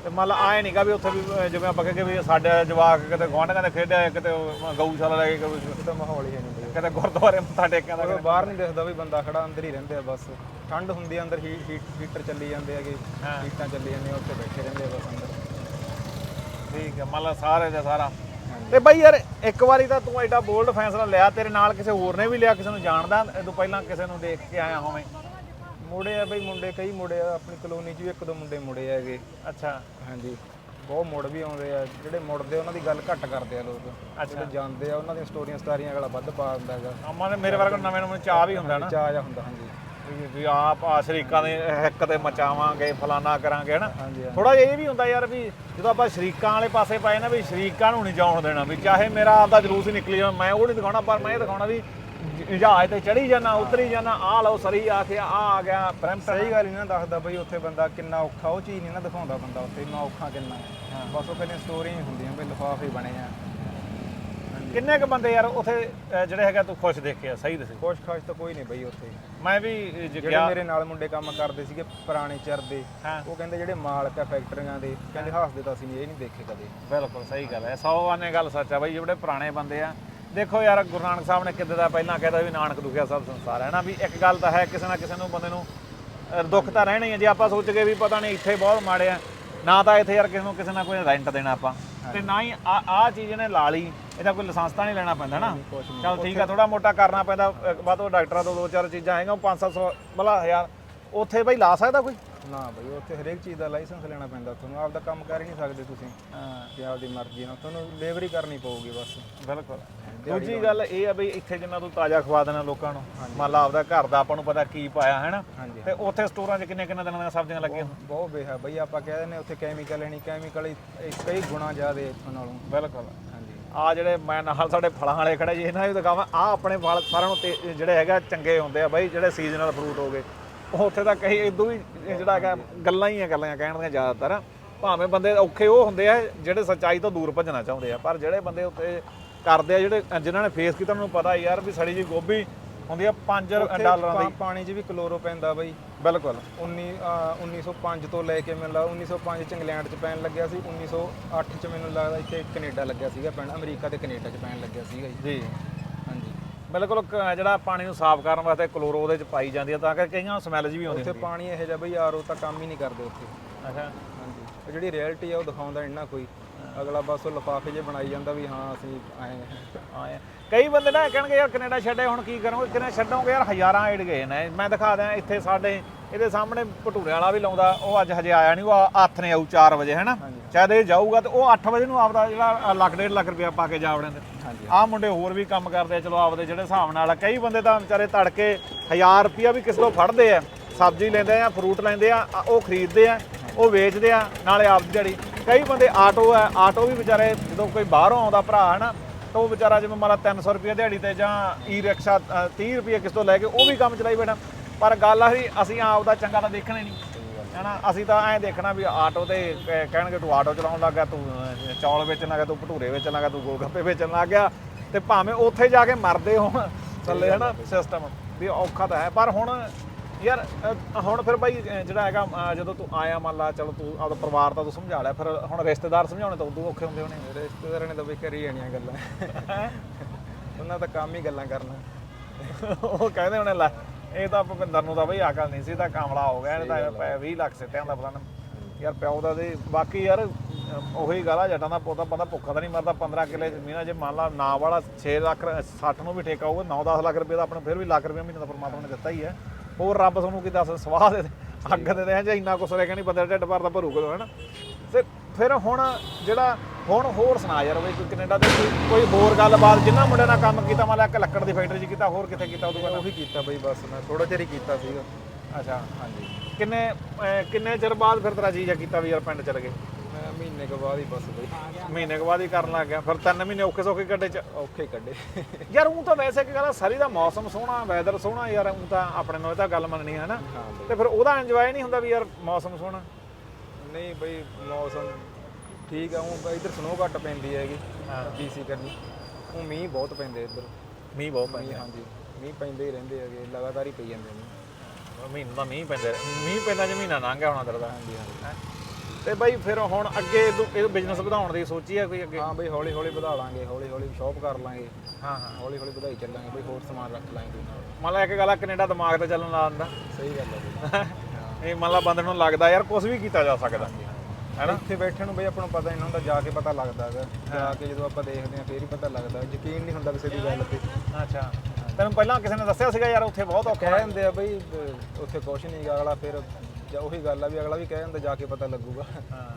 ਤੇ ਮਤਲਬ ਆਏ ਨਹੀਂਗਾ ਵੀ ਉੱਥੇ ਵੀ ਅਹ, ਜਿਵੇਂ ਆਪਾਂ ਕਹਿੰਦੇ ਵੀ ਸਾਡੇ ਜਵਾਕ ਕਿਤੇ ਗਵਾਂਢੀਆਂ ਦੇ ਖੇਡਿਆ ਕਿਤੇ ਉਹ ਗਊਸ਼ਾਲਾ ਲੈ ਕੇ ਕਿਤੇ- ਤਾਂ ਮਾਹੌਲ ਹੀ ਹੈ ਨਹੀਂ ਬਈ। ਕਿਤੇ ਗੁਰਦੁਆਰੇ ਮੱਥਾ ਟੇਕਿਆ ਦਾ ਉਹ ਬਾਹਰ ਨਹੀਂ ਦਿਖਦਾ ਵੀ ਬੰਦਾ ਖੜਾ ਅੰਦਰ ਹੀ ਰਹਿੰਦੇ ਆ ਬਸ। ਠੰਡ ਹੁੰਦੀ ਆ ਅੰਦਰ ਹੀਟ ਹੀਟਰ ਚੱਲੀ ਜਾਂਦੇ ਹੈਗੇ। ਹਾਂ। ਹੀਟਾਂ ਚੱਲੀ ਜਾਂਦੀਆਂ ਉੱਥੇ ਬੈਠੇ ਰਹਿੰਦੇ ਆ ਬਸ ਅੰਦਰ। ਠੀਕ ਹੈ ਮਤਲਬ ਸਾਰੇ ਦੇ ਸਾਰਾ। ਤੇ ਬਈ ਯਾਰ ਇੱਕ ਵਾਰੀ ਤਾਂ ਤੂੰ ਐਡਾ ਬੋਲਡ ਫੈਸਲਾ ਲਿਆ ਤੇਰੇ ਨਾਲ ਕਿਸੇ ਹੋਰ ਨੇ ਵੀ ਲਿਆ ਕਿਸੇ ਨੂੰ ਜਾਣਦਾ? ਇਹ ਤੋਂ ਪਹਿਲਾਂ ਕਿਸੇ ਨੂੰ ਦੇਖ ਕੇ ਆਇਆ ਹੋਵੇਂ। ਮੁੰਡੇ ਆ ਬਈ ਮੁੰਡੇ ਕਈ ਮੁੰਡੇ ਆ ਆਪਣੀ ਕਲੋਨੀ 'ਚ ਵੀ ਇੱਕ ਦੋ ਮੁੰਡੇ ਮੁੰਡੇ ਹੈਗੇ। ਅੱਛਾ। ਹਾਂਜੀ। ਬਹੁਤ ਮੁੜ ਵੀ ਆਉਂਦੇ ਆ ਜਿਹੜੇ ਮੁੜਦੇ ਉਹਨਾਂ ਦੀ ਗੱਲ ਘੱਟ ਕਰਦੇ ਆ ਲੋਕ। ਜਿਹੜੇ ਜਾਂਦੇ ਆ ਉਹਨਾਂ ਦੀਆਂ ਸਟੋਰੀਆਂ ਸਟਾਰੀਆਂ ਅਗਲਾ ਵੱਧ ਪਾ ਦਿੰਦਾ ਹੈਗਾ। ਅਮਾ ਨੇ ਮੇਰੇ ਵਰਗਾ ਨਵੇਂ ਨਵੇਂ ਚਾਹ ਵੀ ਹੁੰਦਾ ਨਾ। ਚਾਹ ਜਾ ਹੁੰਦਾ ਹਾਂਜੀ। ਵੀ- ਆਪ ਆ ਸ਼ਰੀਕਾਂ ਦੇ ਹਿੱਕ ਤੇ ਮਚਾਵਾਂਗੇ ਫਲਾਨਾ ਕਰਾਂਗੇ ਹਨਾ। ਥੋੜਾ ਜਿਹਾ ਇਹ ਵੀ ਹੁੰਦਾ ਯਾਰ ਵੀ ਜਦੋਂ ਆਪਾਂ ਸ਼ਰੀਕਾਂ ਵਾਲੇ ਪਾਸੇ ਪਏ ਨਾ ਵੀ ਸ਼ਰੀਕਾਂ ਨੂੰ ਨਹੀਂ ਜਾਣ ਦੇਣਾ ਵੀ ਚਾਹੇ ਮੇਰਾ ਆਪਦਾ ਜਲੂਸ ਹੀ ਨਿਕਲੀ ਜਾਵੇ ਮੈਂ ਉਹ ਨਹੀਂ ਦਿਖਾਉਣਾ ਪਰ ਮੈਂ ਇਹ ਦਿਖਾਉਣਾ ਵੀ ਜਹਾਜ਼ ਤੇ ਚੜੀ ਜਾਣਾ ਉਤਰੀ ਜਾਣਾ ਆ ਲਓ ਸਰੀ ਆ ਕੇ ਆ ਆ ਗਿਆ ਬ੍ਰੈਂਪਟਨ ਸਹੀ ਗੱਲ ਨਹੀਂ ਨਾ ਦੱਸਦਾ ਬਈ ਉੱਥੇ ਬੰਦਾ ਕਿੰਨਾ ਔਖਾ ਉਹ ਚੀਜ਼ ਨਹੀਂ ਨਾ ਦਿਖਾਉਂਦਾ ਬੰਦਾ ਉੱਥੇ ਇੰਨਾ ਔਖਾ ਕਿੰਨਾ ਹੈ। ਬਸ ਉਹ ਕਹਿੰਦੇ ਸਟੋਰੀਆਂ ਹੀ ਹੁੰਦੀਆਂ ਬਈ ਲਿਫਾਫੇ ਬਣੇ ਆ। ਕਿੰਨੇ ਕ ਬੰਦੇ ਯਾਰ ਉਥੇ ਜਿਹੜੇ ਹੈਗਾ ਤੂੰ ਖੁਸ਼ ਦੇਖਿਆ ਸਹੀ ਦੱਸੇ ਖੁਸ਼ ਖਾਸ਼ ਤਾਂ ਕੋਈ ਨਹੀਂ ਬਈ ਉੱਥੇ। ਮੈਂ ਵੀ ਜਿਹੜੇ ਮੇਰੇ ਨਾਲ ਮੁੰਡੇ ਕੰਮ ਕਰਦੇ ਸੀਗੇ ਪੁਰਾਣੇ ਚਿਰ ਦੇ ਉਹ ਕਹਿੰਦੇ ਜਿਹੜੇ ਮਾਲਕ ਆ ਫੈਕਟਰੀਆਂ ਦੇ ਕਹਿੰਦੇ ਹੱਸਦੇ ਤਾਂ ਅਸੀਂ ਇਹ ਨਹੀਂ ਦੇਖੇ ਕਦੇ। ਬਿਲਕੁਲ ਸਹੀ ਗੱਲ ਹੈ 100 ਆਨੇ ਗੱਲ ਸੱਚ ਆ ਬਈ ਜਿਹੜੇ ਪੁਰਾਣੇ ਬੰਦੇ ਆ ਦੇਖੋ ਯਾਰ ਗੁਰੂ ਨਾਨਕ ਸਾਹਿਬ ਨੇ ਕਿੱਦਾਂ ਦਾ ਪਹਿਲਾਂ ਕਹਿੰਦਾ ਵੀ ਨਾਨਕ ਦੁਖਿਆ ਸਭ ਸੰਸਾਰ ਹੈ ਨਾ? ਵੀ ਇੱਕ ਗੱਲ ਤਾਂ ਹੈ ਕਿਸੇ ਨਾ ਕਿਸੇ ਨੂੰ ਬੰਦੇ ਨੂੰ ਦੁੱਖ ਤਾਂ ਰਹਿਣਾ ਹੀ ਹੈ। ਜੇ ਆਪਾਂ ਸੋਚ ਕੇ ਵੀ ਪਤਾ ਨਹੀਂ ਇੱਥੇ ਬਹੁਤ ਮਾੜੇ ਆ ਨਾ ਤਾਂ ਇੱਥੇ ਯਾਰ ਕਿਸੇ ਨੂੰ ਕਿਸੇ ਨਾਲ ਕੋਈ ਰੈਂਟ ਦੇਣਾ ਆਪਾਂ। ਤੇ ਨਾ ਹੀ ਆ ਆ ਚੀਜ਼ ਇਹਨੇ ਲਾ ਲਈ ਇਹਦਾ ਕੋਈ ਲਾਇਸੈਂਸ ਤਾਂ ਨਹੀਂ ਲੈਣਾ ਪੈਂਦਾ ਨਾ। ਚਲ ਠੀਕ ਆ ਥੋੜਾ ਮੋਟਾ ਕਰਨਾ ਪੈਂਦਾ ਬਾਅਦ ਉਹ ਡਾਕਟਰਾਂ ਤੋਂ ਦੋ ਚਾਰ ਚੀਜ਼ਾਂ ਉਹ 500 ਮਤਲਬ ਹਜ਼ਾਰ ਉੱਥੇ ਬਈ ਲਾ ਸਕਦਾ ਕੋਈ? ਨਾ ਬਈ ਉੱਥੇ ਹਰੇਕ ਚੀਜ਼ ਦਾ ਲਾਇਸੈਂਸ ਲੈਣਾ ਪੈਂਦਾ ਤੁਹਾਨੂੰ ਆਪਦਾ ਕੰਮ ਕਰ ਹੀ ਨਹੀਂ ਸਕਦੇ ਤੁਸੀਂ। ਹਾਂ। ਕਿ ਆਪਦੀ ਮਰਜ਼ੀ ਨਾਲ ਤੁਹਾਨੂੰ ਲੇਬਰ ਹੀ ਕਰਨੀ ਪਊਗੀ ਬਸ। ਬਿਲਕੁਲ। ਦੂਜੀ ਗੱਲ ਇਹ ਆ ਬਈ ਇੱਥੇ ਜਿੰਨਾ ਤੂੰ ਤਾਜ਼ਾ ਖਵਾ ਦੇਣਾ ਲੋਕਾਂ ਨੂੰ ਮੰਨ ਲਾ ਆਪਦਾ ਘਰ ਦਾ ਆਪਾਂ ਨੂੰ ਪਤਾ ਕੀ ਪਾਇਆ ਹੈ ਨਾ ਹਾਂਜੀ। ਤੇ ਉੱਥੇ ਸਟੋਰਾਂ 'ਚ ਕਿੰਨੇ ਕਿੰਨੇ ਦਿਨਾਂ ਦੀਆਂ ਸਬਜ਼ੀਆਂ ਲੱਗੀਆਂ? ਬਹੁਤ ਬੇਹਾ ਬਈ ਆਪਾਂ ਕਹਿ ਦਿੰਦੇ ਉੱਥੇ ਕੈਮੀਕਲ ਨਹੀਂ ਕੈਮੀਕਲ ਕਈ ਗੁਣਾ ਜ਼ਿਆਦੇ ਇੱਥੋਂ ਨਾਲੋਂ। ਬਿਲਕੁਲ। ਹਾਂਜੀ। ਆ ਜਿਹੜੇ ਮੈਂ ਨਾਲ ਸਾਡੇ ਫਲਾਂ ਵਾਲੇ ਖੜੇ ਜੀ ਇਹਨਾਂ ਨੂੰ ਦਿਖਾਵਾਂ ਆ ਆਪਣੇ ਫਲ ਸਾਰਿਆਂ ਨੂੰ ਤੇ- ਜਿਹੜੇ ਹੈਗਾ ਚੰਗੇ ਹੁੰਦੇ ਆ ਬਈ ਜਿਹੜੇ ਸੀਜ਼ਨਲ ਫਰੂਟ ਹੋ ਉਹ ਉੱਥੇ ਤਾਂ ਕਈ ਇਦੋਂ ਵੀ ਜਿਹੜਾ ਹੈਗਾ ਗੱਲਾਂ ਹੀ ਆ ਗੱਲਾਂ ਕਹਿਣ ਦੀਆਂ ਜ਼ਿਆਦਾਤਰ। ਭਾਵੇਂ ਬੰਦੇ ਔਖੇ ਉਹ ਹੁੰਦੇ ਆ ਜਿਹੜੇ ਸੱਚਾਈ ਤੋਂ ਦੂਰ ਭੱਜਣਾ ਚਾਹੁੰਦੇ ਆ ਪਰ ਜਿਹੜੇ ਬੰਦੇ ਉੱਤੇ ਕਰਦੇ ਆ ਜਿਹੜੇ ਜਿਨ੍ਹਾਂ ਨੇ ਫੇਸ ਕੀਤਾ ਉਹਨਾਂ ਨੂੰ ਪਤਾ ਯਾਰ ਵੀ ਸੜੀ ਜੀ ਗੋਭੀ ਹੁੰਦੀ ਆ 5 ਉੱਥੇ ਡਾਲਰਾਂ ਦੀ। ਪਾਣੀ 'ਚ ਵੀ ਕਲੋਰੋ ਪੈਂਦਾ ਬਈ। ਬਿਲਕੁਲ। 19 ਅਹ 1905 ਤੋਂ ਲੈ ਕੇ ਮੈਨੂੰ ਲੱਗਦਾ 1905 ਚ ਇੰਗਲੈਂਡ 'ਚ ਪੈਣ ਲੱਗਿਆ ਸੀ 1908 ਚ ਮੈਨੂੰ ਲੱਗਦਾ ਇੱਥੇ ਕੈਨੇਡਾ ਲੱਗਿਆ ਸੀਗਾ ਪੈਣ ਅਮਰੀਕਾ ਤੇ ਕੈਨੇਡਾ 'ਚ ਪੈਣ ਲੱਗਿਆ ਸੀਗਾ ਜੀ। ਬਿਲਕੁਲ ਕ- ਜਿਹੜਾ ਪਾਣੀ ਨੂੰ ਸਾਫ਼ ਕਰਨ ਵਾਸਤੇ ਕਲੋਰੋ ਉਹਦੇ ਚ ਪਾਈ ਜਾਂਦੀ ਆ ਤਾਂ ਕਰਕੇ ਕਈਆਂ ਨੂੰ ਸਮੈਲ ਜੀ ਵੀ ਆਉਂਦੀ ਉੱਥੇ ਪਾਣੀ ਇਹੋ ਜਿਹਾ ਬਈ ਆਰਓ ਤਾਂ ਕੰਮ ਹੀ ਨਹੀਂ ਕਰਦੇ ਉੱਥੇ। ਅੱਛਾ। ਹਾਂਜੀ। ਉਹ ਜਿਹੜੀ ਰਿਐਲਿਟੀ ਆ ਉਹ ਦਿਖਾਉਂਦਾ ਇੰਨਾ ਕੋਈ। ਅਗਲਾ ਬਸ ਉਹ ਲਿਫਾਫੇ ਜੇ ਬਣਾਈ ਜਾਂਦਾ ਵੀ ਹਾਂ ਅਸੀਂ ਆਏ ਹਾਂ। ਆਏ ਆ। ਕਈ ਬੰਦੇ ਨਾ ਕਹਿਣਗੇ ਯਾਰ ਕੈਨੇਡਾ ਛੱਡੇ ਹੁਣ ਕੀ ਕਰੋਗੇ ਕਿਨੇ ਛੱਡੋਗੇ ਯਾਰ ਹਜ਼ਾਰਾਂ ਏਡ ਗਏ ਨੇ। ਮੈਂ ਦਿਖਾ ਦਿਆਂ ਇੱਥੇ ਸਾਡੇ ਇਹਦੇ ਸਾਹਮਣੇ ਭਟੂਰੇ ਵਾਲਾ ਵੀ ਲਾਉਂਦਾ ਉਹ ਅੱਜ ਹਜੇ ਆਇਆ ਨਹੀਂ ਉਹ ਹੱਥ ਨੇ ਆਊ 4 ਵਜੇ ਹੈਨਾ। ਸ਼ਾਇਦ ਇਹ ਜਾਊਗਾ ਤੇ ਉਹ 8 ਵਜੇ ਨੂੰ ਆਪਦਾ ਜਿਹੜਾ ਲੱਖ ਡੇਢ ਲੱਖ ਰੁਪਇਆ ਪਾ ਕੇ ਜਾ ਵੜਨ ਆਹ ਮੁੰਡੇ ਹੋਰ ਵੀ ਕੰਮ ਕਰਦੇ ਆ ਚਲੋ ਆਪਦੇ ਜਿਹੜੇ ਹਿਸਾਬ ਨਾਲ। ਕਈ ਬੰਦੇ ਤਾਂ ਵਿਚਾਰੇ ਤੜਕੇ 1000 ਰੁਪਇਆ ਵੀ ਕਿਸੇ ਤੋਂ ਫੜਦੇ ਆ। ਸਬਜ਼ੀ ਲੈਂਦੇ ਆ ਫਰੂਟ ਲੈਂਦੇ ਆ ਉਹ ਖਰੀਦਦੇ ਆ ਉਹ ਵੇਚਦੇ ਆ ਨਾਲੇ ਆਪਦੀ ਦਿਹਾੜੀ। ਕਈ ਬੰਦੇ ਆਟੋ ਆ ਆਟੋ ਵੀ ਵਿਚਾਰੇ ਜਦੋਂ ਕੋਈ ਬਾਹਰੋਂ ਆਉਂਦਾ ਭਰਾ ਹਨਾ ਤਾਂ ਉਹ ਵਿਚਾਰਾ ਜਿਵੇਂ ਲਾ 300 ਰੁਪਏ ਦਿਹਾੜੀ ਤੇ ਜਾਂ ਈ ਰਿਕਸ਼ਾ ਅ, 30 ਰੁਪਏ ਕਿਸ ਤੋਂ ਲੈ ਕੇ ਉਹ ਵੀ ਕੰਮ ਚਲਾਈ ਬੈਠਾ। ਪਰ ਗੱਲ ਆ ਵੀ ਅਸੀਂ ਆਪਦਾ ਚੰਗਾ ਤਾਂ ਦੇਖਣਾ ਹੀ ਨਹੀਂ। ਹੈਨਾ ਅਸੀਂ ਤਾਂ ਐਂ ਦੇਖਣਾ ਵੀ ਆਟੋ ਤੇ ਕ- ਕਹਿਣਗੇ ਤੂੰ ਆਟੋ ਚਲਾਉਣ ਲੱਗਾ ਤੂੰ ਅਹ, ਚੌਲ ਵੇਚਣ ਲੱਗਾ ਤੂੰ ਭਟੂਰੇ ਵੇਚਣ ਲੱਗਾ ਤੂੰ ਗੋਲਗੱਪੇ ਵੇਚਣ ਲੱਗ ਗਿਆ। ਤੇ ਭਾਵੇਂ ਉੱਥੇ ਜਾ ਕੇ ਮਰਦੇ ਹੋਣ ਥੱਲੇ ਹਨਾ ਸਿਸਟਮ ਵੀ ਔਖਾ ਤਾਂ ਹੈ। ਪਰ ਹੁਣ ਯਾਰ ਅਹ, ਹੁਣ ਫਿਰ ਬਾਈ ਅਹ, ਜਿਹੜਾ ਹੈਗਾ ਅਹ, ਜਦੋਂ ਤੂੰ ਆਇਆ ਮੰਨ ਲਾ ਚਲੋ ਤੂੰ ਆਪਦਾ ਪਰਿਵਾਰ ਤਾਂ ਤੂੰ ਸਮਝਾ ਲਿਆ ਫਿਰ ਹੁਣ ਰਿਸ਼ਤੇਦਾਰ ਸਮਝਾਉਣੇ ਤਾਂ ਉਦੋਂ ਔਖੇ ਹੁੰਦੇ ਹੋਣੇ। ਰਿਸ਼ਤੇਦਾਰਾਂ ਨੇ ਤਾਂ ਬਈ ਕਰੀ ਜਾਣੀਆਂ ਗੱਲਾਂ। ਉਹਨਾਂ ਦਾ ਕੰਮ ਹੀ ਗੱਲਾਂ ਕਰਨਾ। ਉਹ ਕਹਿੰਦੇ ਹੋਣੇ ਲੈ ਇਹ ਤਾਂ ਭੁਪਿੰਦਰ ਨੂੰ ਤਾਂ ਬਈ ਅਕਲ ਨਹੀਂ ਸੀ ਤਾਂ ਕਾਮਲਾ ਹੋ ਗਿਆ ਇਹ ਤਾਂ ਪੈ 20 ਲੱਖ ਸਿੱਟਿਆਂ ਦਾ ਪਤਾ ਨਹੀਂ ਯਾਰ ਪਿਓ ਦਾ ਤੇ ਬਾਕੀ ਯਾਰ ਉਹੀ ਗੱਲ ਆ ਜੱਟਾਂ ਦਾ ਪੋਤਾ ਬੰਦਾ ਭੁੱਖਾ ਤਾਂ ਨਹੀਂ ਮਰਦਾ 15 ਕਿੱਲੇ ਜ਼ਮੀਨ ਆ ਜੇ ਮੰਨ ਲਾ ਨਾ ਵਾਲਾ 6 ਲੱਖ 60 ਨੂੰ ਵੀ ਠੇਕਾ ਹੋਊਗਾ 9-10 ਲੱਖ ਰੁਪਏ ਦਾ ਆਪਣੇ ਫਿਰ ਵੀ ਲੱਖ ਰੁਪਏ ਮਹੀਨੇ ਦਾ ਪਰਮਾਤਮਾ ਨੇ ਦਿੱਤਾ ਹੀ ਹੈ ਹੋਰ ਰੱਬ ਤੁਹਾਨੂੰ ਕੀ ਦੱਸ ਸਵਾਹ ਦੇ ਦੇ, ਅੱਗ ਦੇ ਦੇ ਜੇ ਇੰਨਾ ਕੁਛ ਰਹਿ ਨਹੀਂ ਬੰਦੇ ਦਾ ਢਿੱਡ ਭਰਦਾ ਭਰੂ ਕਦੋਂ ਹਨਾ। ਤੇ ਫਿਰ ਹੁਣ ਜਿਹੜਾ ਹੁਣ ਹੋਰ ਸੁਣਾ ਯਾਰ ਬਈ ਕੋਈ ਕੈਨੇਡਾ ਦੇ ਕੋਈ ਕੋਈ ਹੋਰ ਗੱਲਬਾਤ ਜਿੰਨਾ ਮੁੰਡੇ ਨਾਲ ਕੰਮ ਕੀਤਾ ਮੰਨ ਲਾ ਇੱਕ ਲੱਕੜ ਦੀ ਫੈਕਟਰੀ 'ਚ ਕੀਤਾ ਹੋਰ ਕਿੱਥੇ ਕੀਤਾ ਉਦੋਂ ਮੈਂ ਉਹੀ ਕੀਤਾ ਬਈ ਬਸ ਮੈਂ ਥੋੜਾ ਚਿਰ ਹੀ ਕੀਤਾ ਸੀਗਾ। ਅੱਛਾ ਹਾਂਜੀ। ਕਿੰਨੇ ਅਹ ਕਿੰਨੇ ਚਿਰ ਬਾਅਦ ਫਿਰ ਤੇਰਾ ਜੀਜਾ ਕੀਤਾ ਵੀ ਯਾਰ ਪਿੰਡ ਚਲੇ ਗਏ? ਮੈਂ ਮਹੀਨੇ ਕੁ ਬਾਅਦ ਹੀ ਬਸ ਬਈ। ਮਹੀਨੇ ਕੁ ਬਾਅਦ ਹੀ ਕਰਨ ਲੱਗ ਗਿਆ। ਫਿਰ ਤਿੰਨ ਮਹੀਨੇ ਔਖੇ ਸੌਖੇ ਕੱਢੇ ਚ? ਔਖੇ ਕੱਢੇ। ਯਾਰ ਉਹ ਤਾਂ ਵੈਸੇ ਕੀ ਗੱਲ ਸਰੀ ਦਾ ਮੌਸਮ ਸੋਹਣਾ ਵੈਦਰ ਸੋਹਣਾ ਯਾਰ ਉਹ ਤਾਂ ਆਪਣੇ ਨੂੰ ਇਹ ਤਾਂ ਗੱਲ ਮੰਨਣੀ ਹੈ ਨਾ ਹਾਂ ਬਈ। ਤੇ ਫਿਰ ਉਹਦਾ ਇੰਜੋਏ ਨਹੀਂ ਹੁੰਦਾ ਵੀ ਯਾਰ ਮੌਸਮ ਸੋਹਣਾ? ਨਹੀਂ ਬਈ ਮੌਸਮ ਠੀਕ ਆ ਉਹ ਇੱਧਰ ਸਨੋ ਘੱਟ ਪੈਂਦੀ ਹੈਗੀ ਹਾਂ। ਬੀਸੀ ਕਰਨੀ। ਉਹ ਮੀਂਹ ਬਹੁਤ ਪੈਂਦੇ ਇੱਧਰ। ਮੀਂਹ ਬਹੁਤ ਮੀਂਹ ਹਾਂਜੀ। ਮੀਂਹ ਪੈਂਦੇ ਹੀ ਰਹਿੰਦੇ ਹੈਗੇ ਲਗਾਤਾਰ ਹੀ ਪਈ ਜਾਂਦੇ ਨੇ ਮਹੀਨਾ ਦਾ ਮੀਂਹ ਪੈਂਦਾ ਮੀਂਹ ਪੈਂਦਾ ਜੇ ਮਹੀਨਾ ਲੰਘ ਗਿਆ ਹੋਣਾ ਤੇਰਾ ਹਾਂਜੀ ਹਾਂਜੀ। ਤੇ ਬਾਈ ਫਿਰ ਹੁਣ ਅੱਗੇ ਇਹ ਬਿਜ਼ਨਸ ਵਧਾਉਣ ਦੀ ਸੋਚੀ ਹੈ ਕੋਈ ਅੱਗੇ? ਹਾਂ ਬਈ ਹੌਲੀ ਹੌਲੀ ਵਧਾ ਲਾਂਗੇ ਹੌਲੀ ਹੌਲੀ ਸ਼ਾਪ ਕਰ ਲਾਂਗੇ। ਹਾਂ ਹਾਂ। ਹੌਲੀ ਹੌਲੀ ਵਧਾਈ ਚੱਲਾਂਗੇ ਬਈ ਹੋਰ ਸਮਾਨ ਰੱਖ ਲਾਂਗੇ ਨਾਲ। ਮੰਨ ਲਾ ਇੱਕ ਗੱਲ ਆ ਕੈਨੇਡਾ ਦਿਮਾਗ ਤੇ ਚੱਲਣ ਲਾ ਦਿੰਦਾ। ਸਹੀ ਗੱਲ ਬਈ। ਇਹ ਮੰਨ ਲਾ ਬੰਦੇ ਨੂੰ ਲੱਗਦਾ ਯਾਰ ਕੁਝ ਵੀ ਕੀਤਾ ਜਾ ਸਕਦਾ। ਹੈਨਾ? ਇੱਥੇ ਬੈਠੇ ਨੂੰ ਬਈ ਆਪਾਂ ਨੂੰ ਪਤਾ ਨਹੀਂ ਹੁੰਦਾ ਜਾ ਕੇ ਪਤਾ ਲੱਗਦਾ ਹੈਗਾ। ਜਾ ਕੇ ਜਦੋਂ ਆਪਾਂ ਦੇਖਦੇ ਹਾਂ ਫੇਰ ਹੀ ਪਤਾ ਲੱਗਦਾ ਯਕੀਨ ਨਹੀਂ ਹੁੰਦਾ ਕਿਸੇ ਦੀ ਗੱਲ ਤੇ। ਅੱਛਾ। ਤੈਨੂੰ ਪਹਿਲਾਂ ਕਿਸੇ ਨੇ ਦੱਸਿਆ ਸੀਗਾ ਯਾਰ ਉੱਥੇ ਬਹੁਤ ਔਖਾ ਕਹਿ ਦਿੰਦੇ ਆ ਬਈ ਅਹ ਉੱਥੇ ਕੁਛ ਨਹੀਂ ਗਾ ਅਗਲਾ ਫਿਰ ਜਾਂ ਉਹੀ ਗੱਲ ਆ ਵੀ ਅਗਲਾ ਵੀ ਕਹਿ ਦਿੰਦਾ ਜਾ ਕੇ ਪਤਾ ਲੱਗੂਗਾ। ਹਾਂ।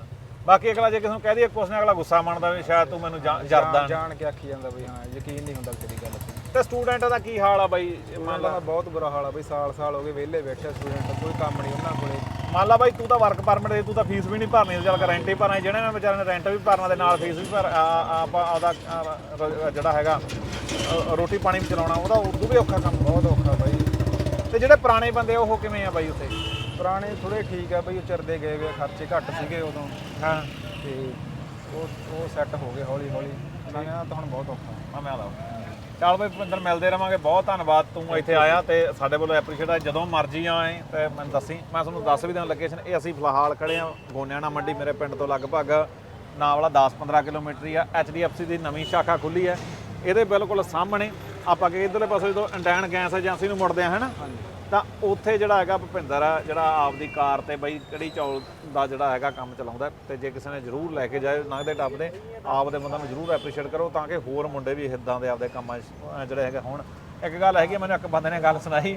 ਬਾਕੀ ਅਗਲਾ ਜੇ ਕਿਸੇ ਨੂੰ ਕਹਿ ਦਈਏ ਕੁਛ ਨੇ ਅਗਲਾ ਗੁੱਸਾ ਮੰਨਦਾ ਵੀ ਸ਼ਾਇਦ ਤੂੰ ਮੈਨੂੰ ਜਾ- ਜਰਦਾ। ਜਾਣ- ਜਾਣ ਕੇ ਆਖੀ ਜਾਂਦਾ ਬਈ ਹਾਂ ਯਕੀਨ ਨਹੀਂ ਹੁੰਦਾ ਕਿਸੇ ਦੀ ਗੱਲ ਤੇ। ਤੇ ਸਟੂਡੈਂਟ ਦਾ ਕੀ ਹਾਲ ਆ ਬਾਈ? ਮੰਨ ਲਾ ਬਹੁਤ ਬੁਰਾ ਹਾਲ ਆ ਬਈ ਸਾਲ ਸਾਲ ਹੋ ਗਏ ਵਿਹਲੇ ਬੈਠੇ ਸਟੂਡੈਂਟ ਕੋਈ ਕੰਮ ਨਹੀਂ ਉਹਨਾਂ ਕੋਲੇ। ਮੰਨ ਲਾ ਬਾਈ ਤੂੰ ਤਾਂ ਵਰਕ ਪਰਮਿਟ ਦੇ ਤੂੰ ਤਾਂ ਫੀਸ ਵੀ ਨਹੀਂ ਭਰਨੀ ਚੱਲ ਰੈਂਟ ਹੀ ਭਰਨਾ ਜਿਹੜੇ ਨੇ ਵਿਚਾਰੇ ਨੇ ਰੈਂਟ ਵੀ ਭਰਨਾ ਤੇ ਨਾਲ ਫੀਸ ਵੀ ਭਰ ਆਪਾਂ ਆਪਦਾ ਜਿਹੜਾ ਹੈਗਾ ਰੋਟੀ ਪਾਣੀ ਵੀ ਚਲਾਉਣਾ ਉਹਦਾ ਉਦੋਂ ਵੀ ਔਖਾ ਕੰਮ ਬਹੁਤ ਔਖਾ ਬਾਈ। ਤੇ ਜਿਹੜੇ ਪੁਰਾਣੇ ਬੰਦੇ ਉਹ ਕਿਵੇਂ ਆ ਬਾਈ ਉੱਥੇ? ਪੁਰਾਣੇ ਥੋੜੇ ਠੀਕ ਆ ਬਈ ਉਹ ਚਰਦੇ ਗਏ ਵੇ ਖਰਚੇ ਘੱਟ ਸੀਗੇ ਉਦੋਂ। ਹਾਂ। ਤੇ ਉਹ ਉਹ ਸੈੱਟ ਹੋ ਗਏ ਹੌਲੀ ਹੌਲੀ ਨਵਿਆਂ ਤਾਂ ਹੁਣ ਬਹੁਤ ਔਖਾ। ਮੈਂ ਮੈਂ ਲਾ ਚੱਲ ਬਈ ਭਿੰਦਰ ਮਿਲਦੇ ਰਵਾਂਗੇ। ਬਹੁਤ ਧੰਨਵਾਦ ਤੂੰ ਇੱਥੇ ਆਇਆ ਤੇ ਸਾਡੇ ਵੱਲੋਂ ਐਪਰੀਸ਼ੀਏਟ ਆ। ਜਦੋਂ ਮਰਜ਼ੀ ਆਏ ਤੇ ਮੈਨੂੰ ਦੱਸੀ। ਮੈਂ ਤੁਹਾਨੂੰ ਦੱਸ ਵੀ ਦਿਆਂ ਲੋਕੇਸ਼ਨ ਇਹ ਅਸੀਂ ਫਿਲਹਾਲ ਖੜੇ ਆ ਗੋਨਿਆਣਾ ਮੰਡੀ ਮੇਰੇ ਪਿੰਡ ਤੋਂ ਲਗਭਗ ਨਾ ਵਾਲਾ 10-15 ਕਿਲੋਮੀਟਰ ਹੀ ਆ। ਐਚਡੀਐਫਸੀ ਦੀ ਨਵੀਂ ਸ਼ਾਖਾ ਖੁੱਲੀ ਹੈ ਇਹਦੇ ਬਿਲਕੁਲ ਸਾਹਮਣੇ ਆਪਾਂ ਕਿ ਇਧਰਲੇ ਪਾਸੇ ਜਦੋਂ ਇੰਡੈਨ ਗੈਸ ਏਜੰਸੀ ਨੂੰ ਮੁੜਦੇ ਆ ਹਨਾ ਤਾਂ ਉੱਥੇ ਜਿਹੜਾ ਹੈਗਾ ਭੁਪਿੰਦਰ ਆ, ਜਿਹੜਾ ਆਪਦੀ ਕਾਰ ਤੇ ਬਈ ਕੜੀ ਚੌਲ ਦਾ ਜਿਹੜਾ ਹੈਗਾ ਕੰਮ ਚਲਾਉਂਦਾ ਤੇ ਜੇ ਕਿਸੇ ਨੇ ਜ਼ਰੂਰ ਲੈ ਕੇ ਜਾਏ ਲੰਘਦੇ ਟੱਪਦੇ ਆਪਦੇ ਬੰਦਾ ਨੂੰ ਜ਼ਰੂਰ ਐਪਰੀਸ਼ੀਏਟ ਕਰੋ ਤਾਂ ਕਿ ਹੋਰ ਮੁੰਡੇ ਵੀ ਇਦਾਂ ਦੇ ਆਪਦੇ ਕੰਮਾਂ 'ਚ ਜਿਹੜੇ ਹੈਗੇ ਹੁਣ। ਇੱਕ ਗੱਲ ਹੈਗੀ ਮੈਨੂੰ ਇੱਕ ਬੰਦੇ ਨੇ ਗੱਲ ਸੁਣਾਈ,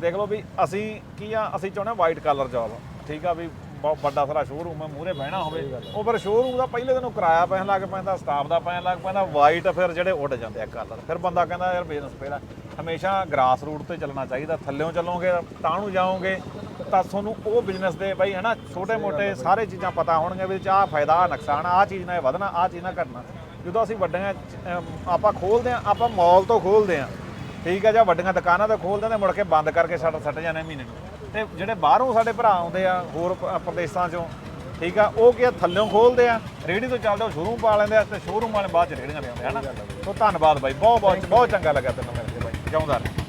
ਦੇਖ ਲਓ ਵੀ ਅਸੀਂ ਕੀ ਆ, ਅਸੀਂ ਚਾਹੁੰਦੇ ਵਾਈਟ ਕਲਰ ਜੌਬ ਠੀਕ ਆ, ਵੀ ਬਹੁਤ ਵੱਡਾ ਸਾਰਾ ਸ਼ੋਰੂਮ ਹੈ, ਮੂਹਰੇ ਬਹਿਣਾ ਹੋਵੇ। ਉਹ ਫਿਰ ਸ਼ੋਰੂਮ ਦਾ ਪਹਿਲੇ ਦਿਨ ਕਿਰਾਇਆ ਪੈਣ ਲੱਗ ਪੈਂਦਾ ਸਟਾਫ ਦਾ ਪੈਣ ਲੱਗ ਪੈਂਦਾ ਵਾਈਟ ਫਿਰ ਜਿਹੜੇ ਉੱਡ ਜਾਂਦੇ ਆ ਕਲਰ ਫਿਰ ਬੰਦਾ ਕਹਿੰਦਾ, ਯਾਰ ਬਿਜ਼ਨਸ ਪਹਿਲਾਂ ਹਮੇਸ਼ਾ ਗ੍ਰਾਸ ਰੂਟ ਤੇ ਚੱਲਣਾ ਚਾਹੀਦਾ ਥੱਲਿਓਂ ਚੱਲੋਗੇ ਤਾਂ ਨੂੰ ਜਾਓਗੇ, ਤਾਂ ਤੁਹਾਨੂੰ ਉਹ ਬਿਜ਼ਨਸ ਦੇ ਬਈ ਹਨਾ, ਛੋਟੇ ਮੋਟੇ ਸਾਰੇ ਚੀਜ਼ਾਂ ਪਤਾ ਹੋਣਗੀਆਂ ਵੀ ਆਹ ਫਾਇਦਾ, ਆਹ ਨੁਕਸਾਨ, ਆਹ ਚੀਜ਼ ਨਾਲ ਇਹ ਵਧਣਾ, ਆਹ ਚੀਜ਼ ਨਾਲ ਘਟਣਾ। ਜਦੋਂ ਅਸੀਂ ਵੱਡੀਆਂ ਆਪਾਂ ਖੋਲਦੇ ਆ ਆਪਾਂ ਮਾਲ ਤੋਂ ਖੋਲਦੇ ਆ ਠੀਕ ਹੈ, ਜਾਂ ਵੱਡੀਆਂ ਦੁਕਾਨਾਂ ਤੋਂ ਖੋਲਦੇ ਨੇ ਮੁੜ ਕੇ ਬੰਦ ਕਰਕੇ ਛੱਡ ਸੱਟ ਜਾਂਦੇ ਮਹੀਨੇ ਨੂੰ। ਤੇ ਜਿਹੜੇ ਬਾਹਰੋਂ ਸਾਡੇ ਭਰਾ ਆਉਂਦੇ ਆ ਹੋਰ ਪ- ਪ੍ਰਦੇਸ਼ਾਂ ਚੋਂ ਠੀਕ ਆ ਉਹ ਕੀ ਆ, ਥੱਲਿਓਂ ਖੋਲਦੇ ਆ ਰੇੜੀ ਤੋਂ ਚੱਲਦੇ ਉਹ ਸ਼ੋਰੂਮ ਪਾ ਲੈਂਦੇ ਆ ਤੇ ਸ਼ੋਰੂਮ ਵਾਲੇ ਬਾਅਦ ਚ ਰੇੜੀਆਂ ਲਿਆਉਂਦੇ ਆ ਹਨਾ? ਸੋ ਧੰਨਵਾਦ ਬਾਈ ਬਹੁਤ ਬਹੁਤ ਬਹੁਤ ਚੰਗਾ ਲੱਗਾ ਤੈਨੂੰ ਮਿਲ ਕੇ ਬਾਈ ਜਿਉਂਦਾ ਰਹਿ।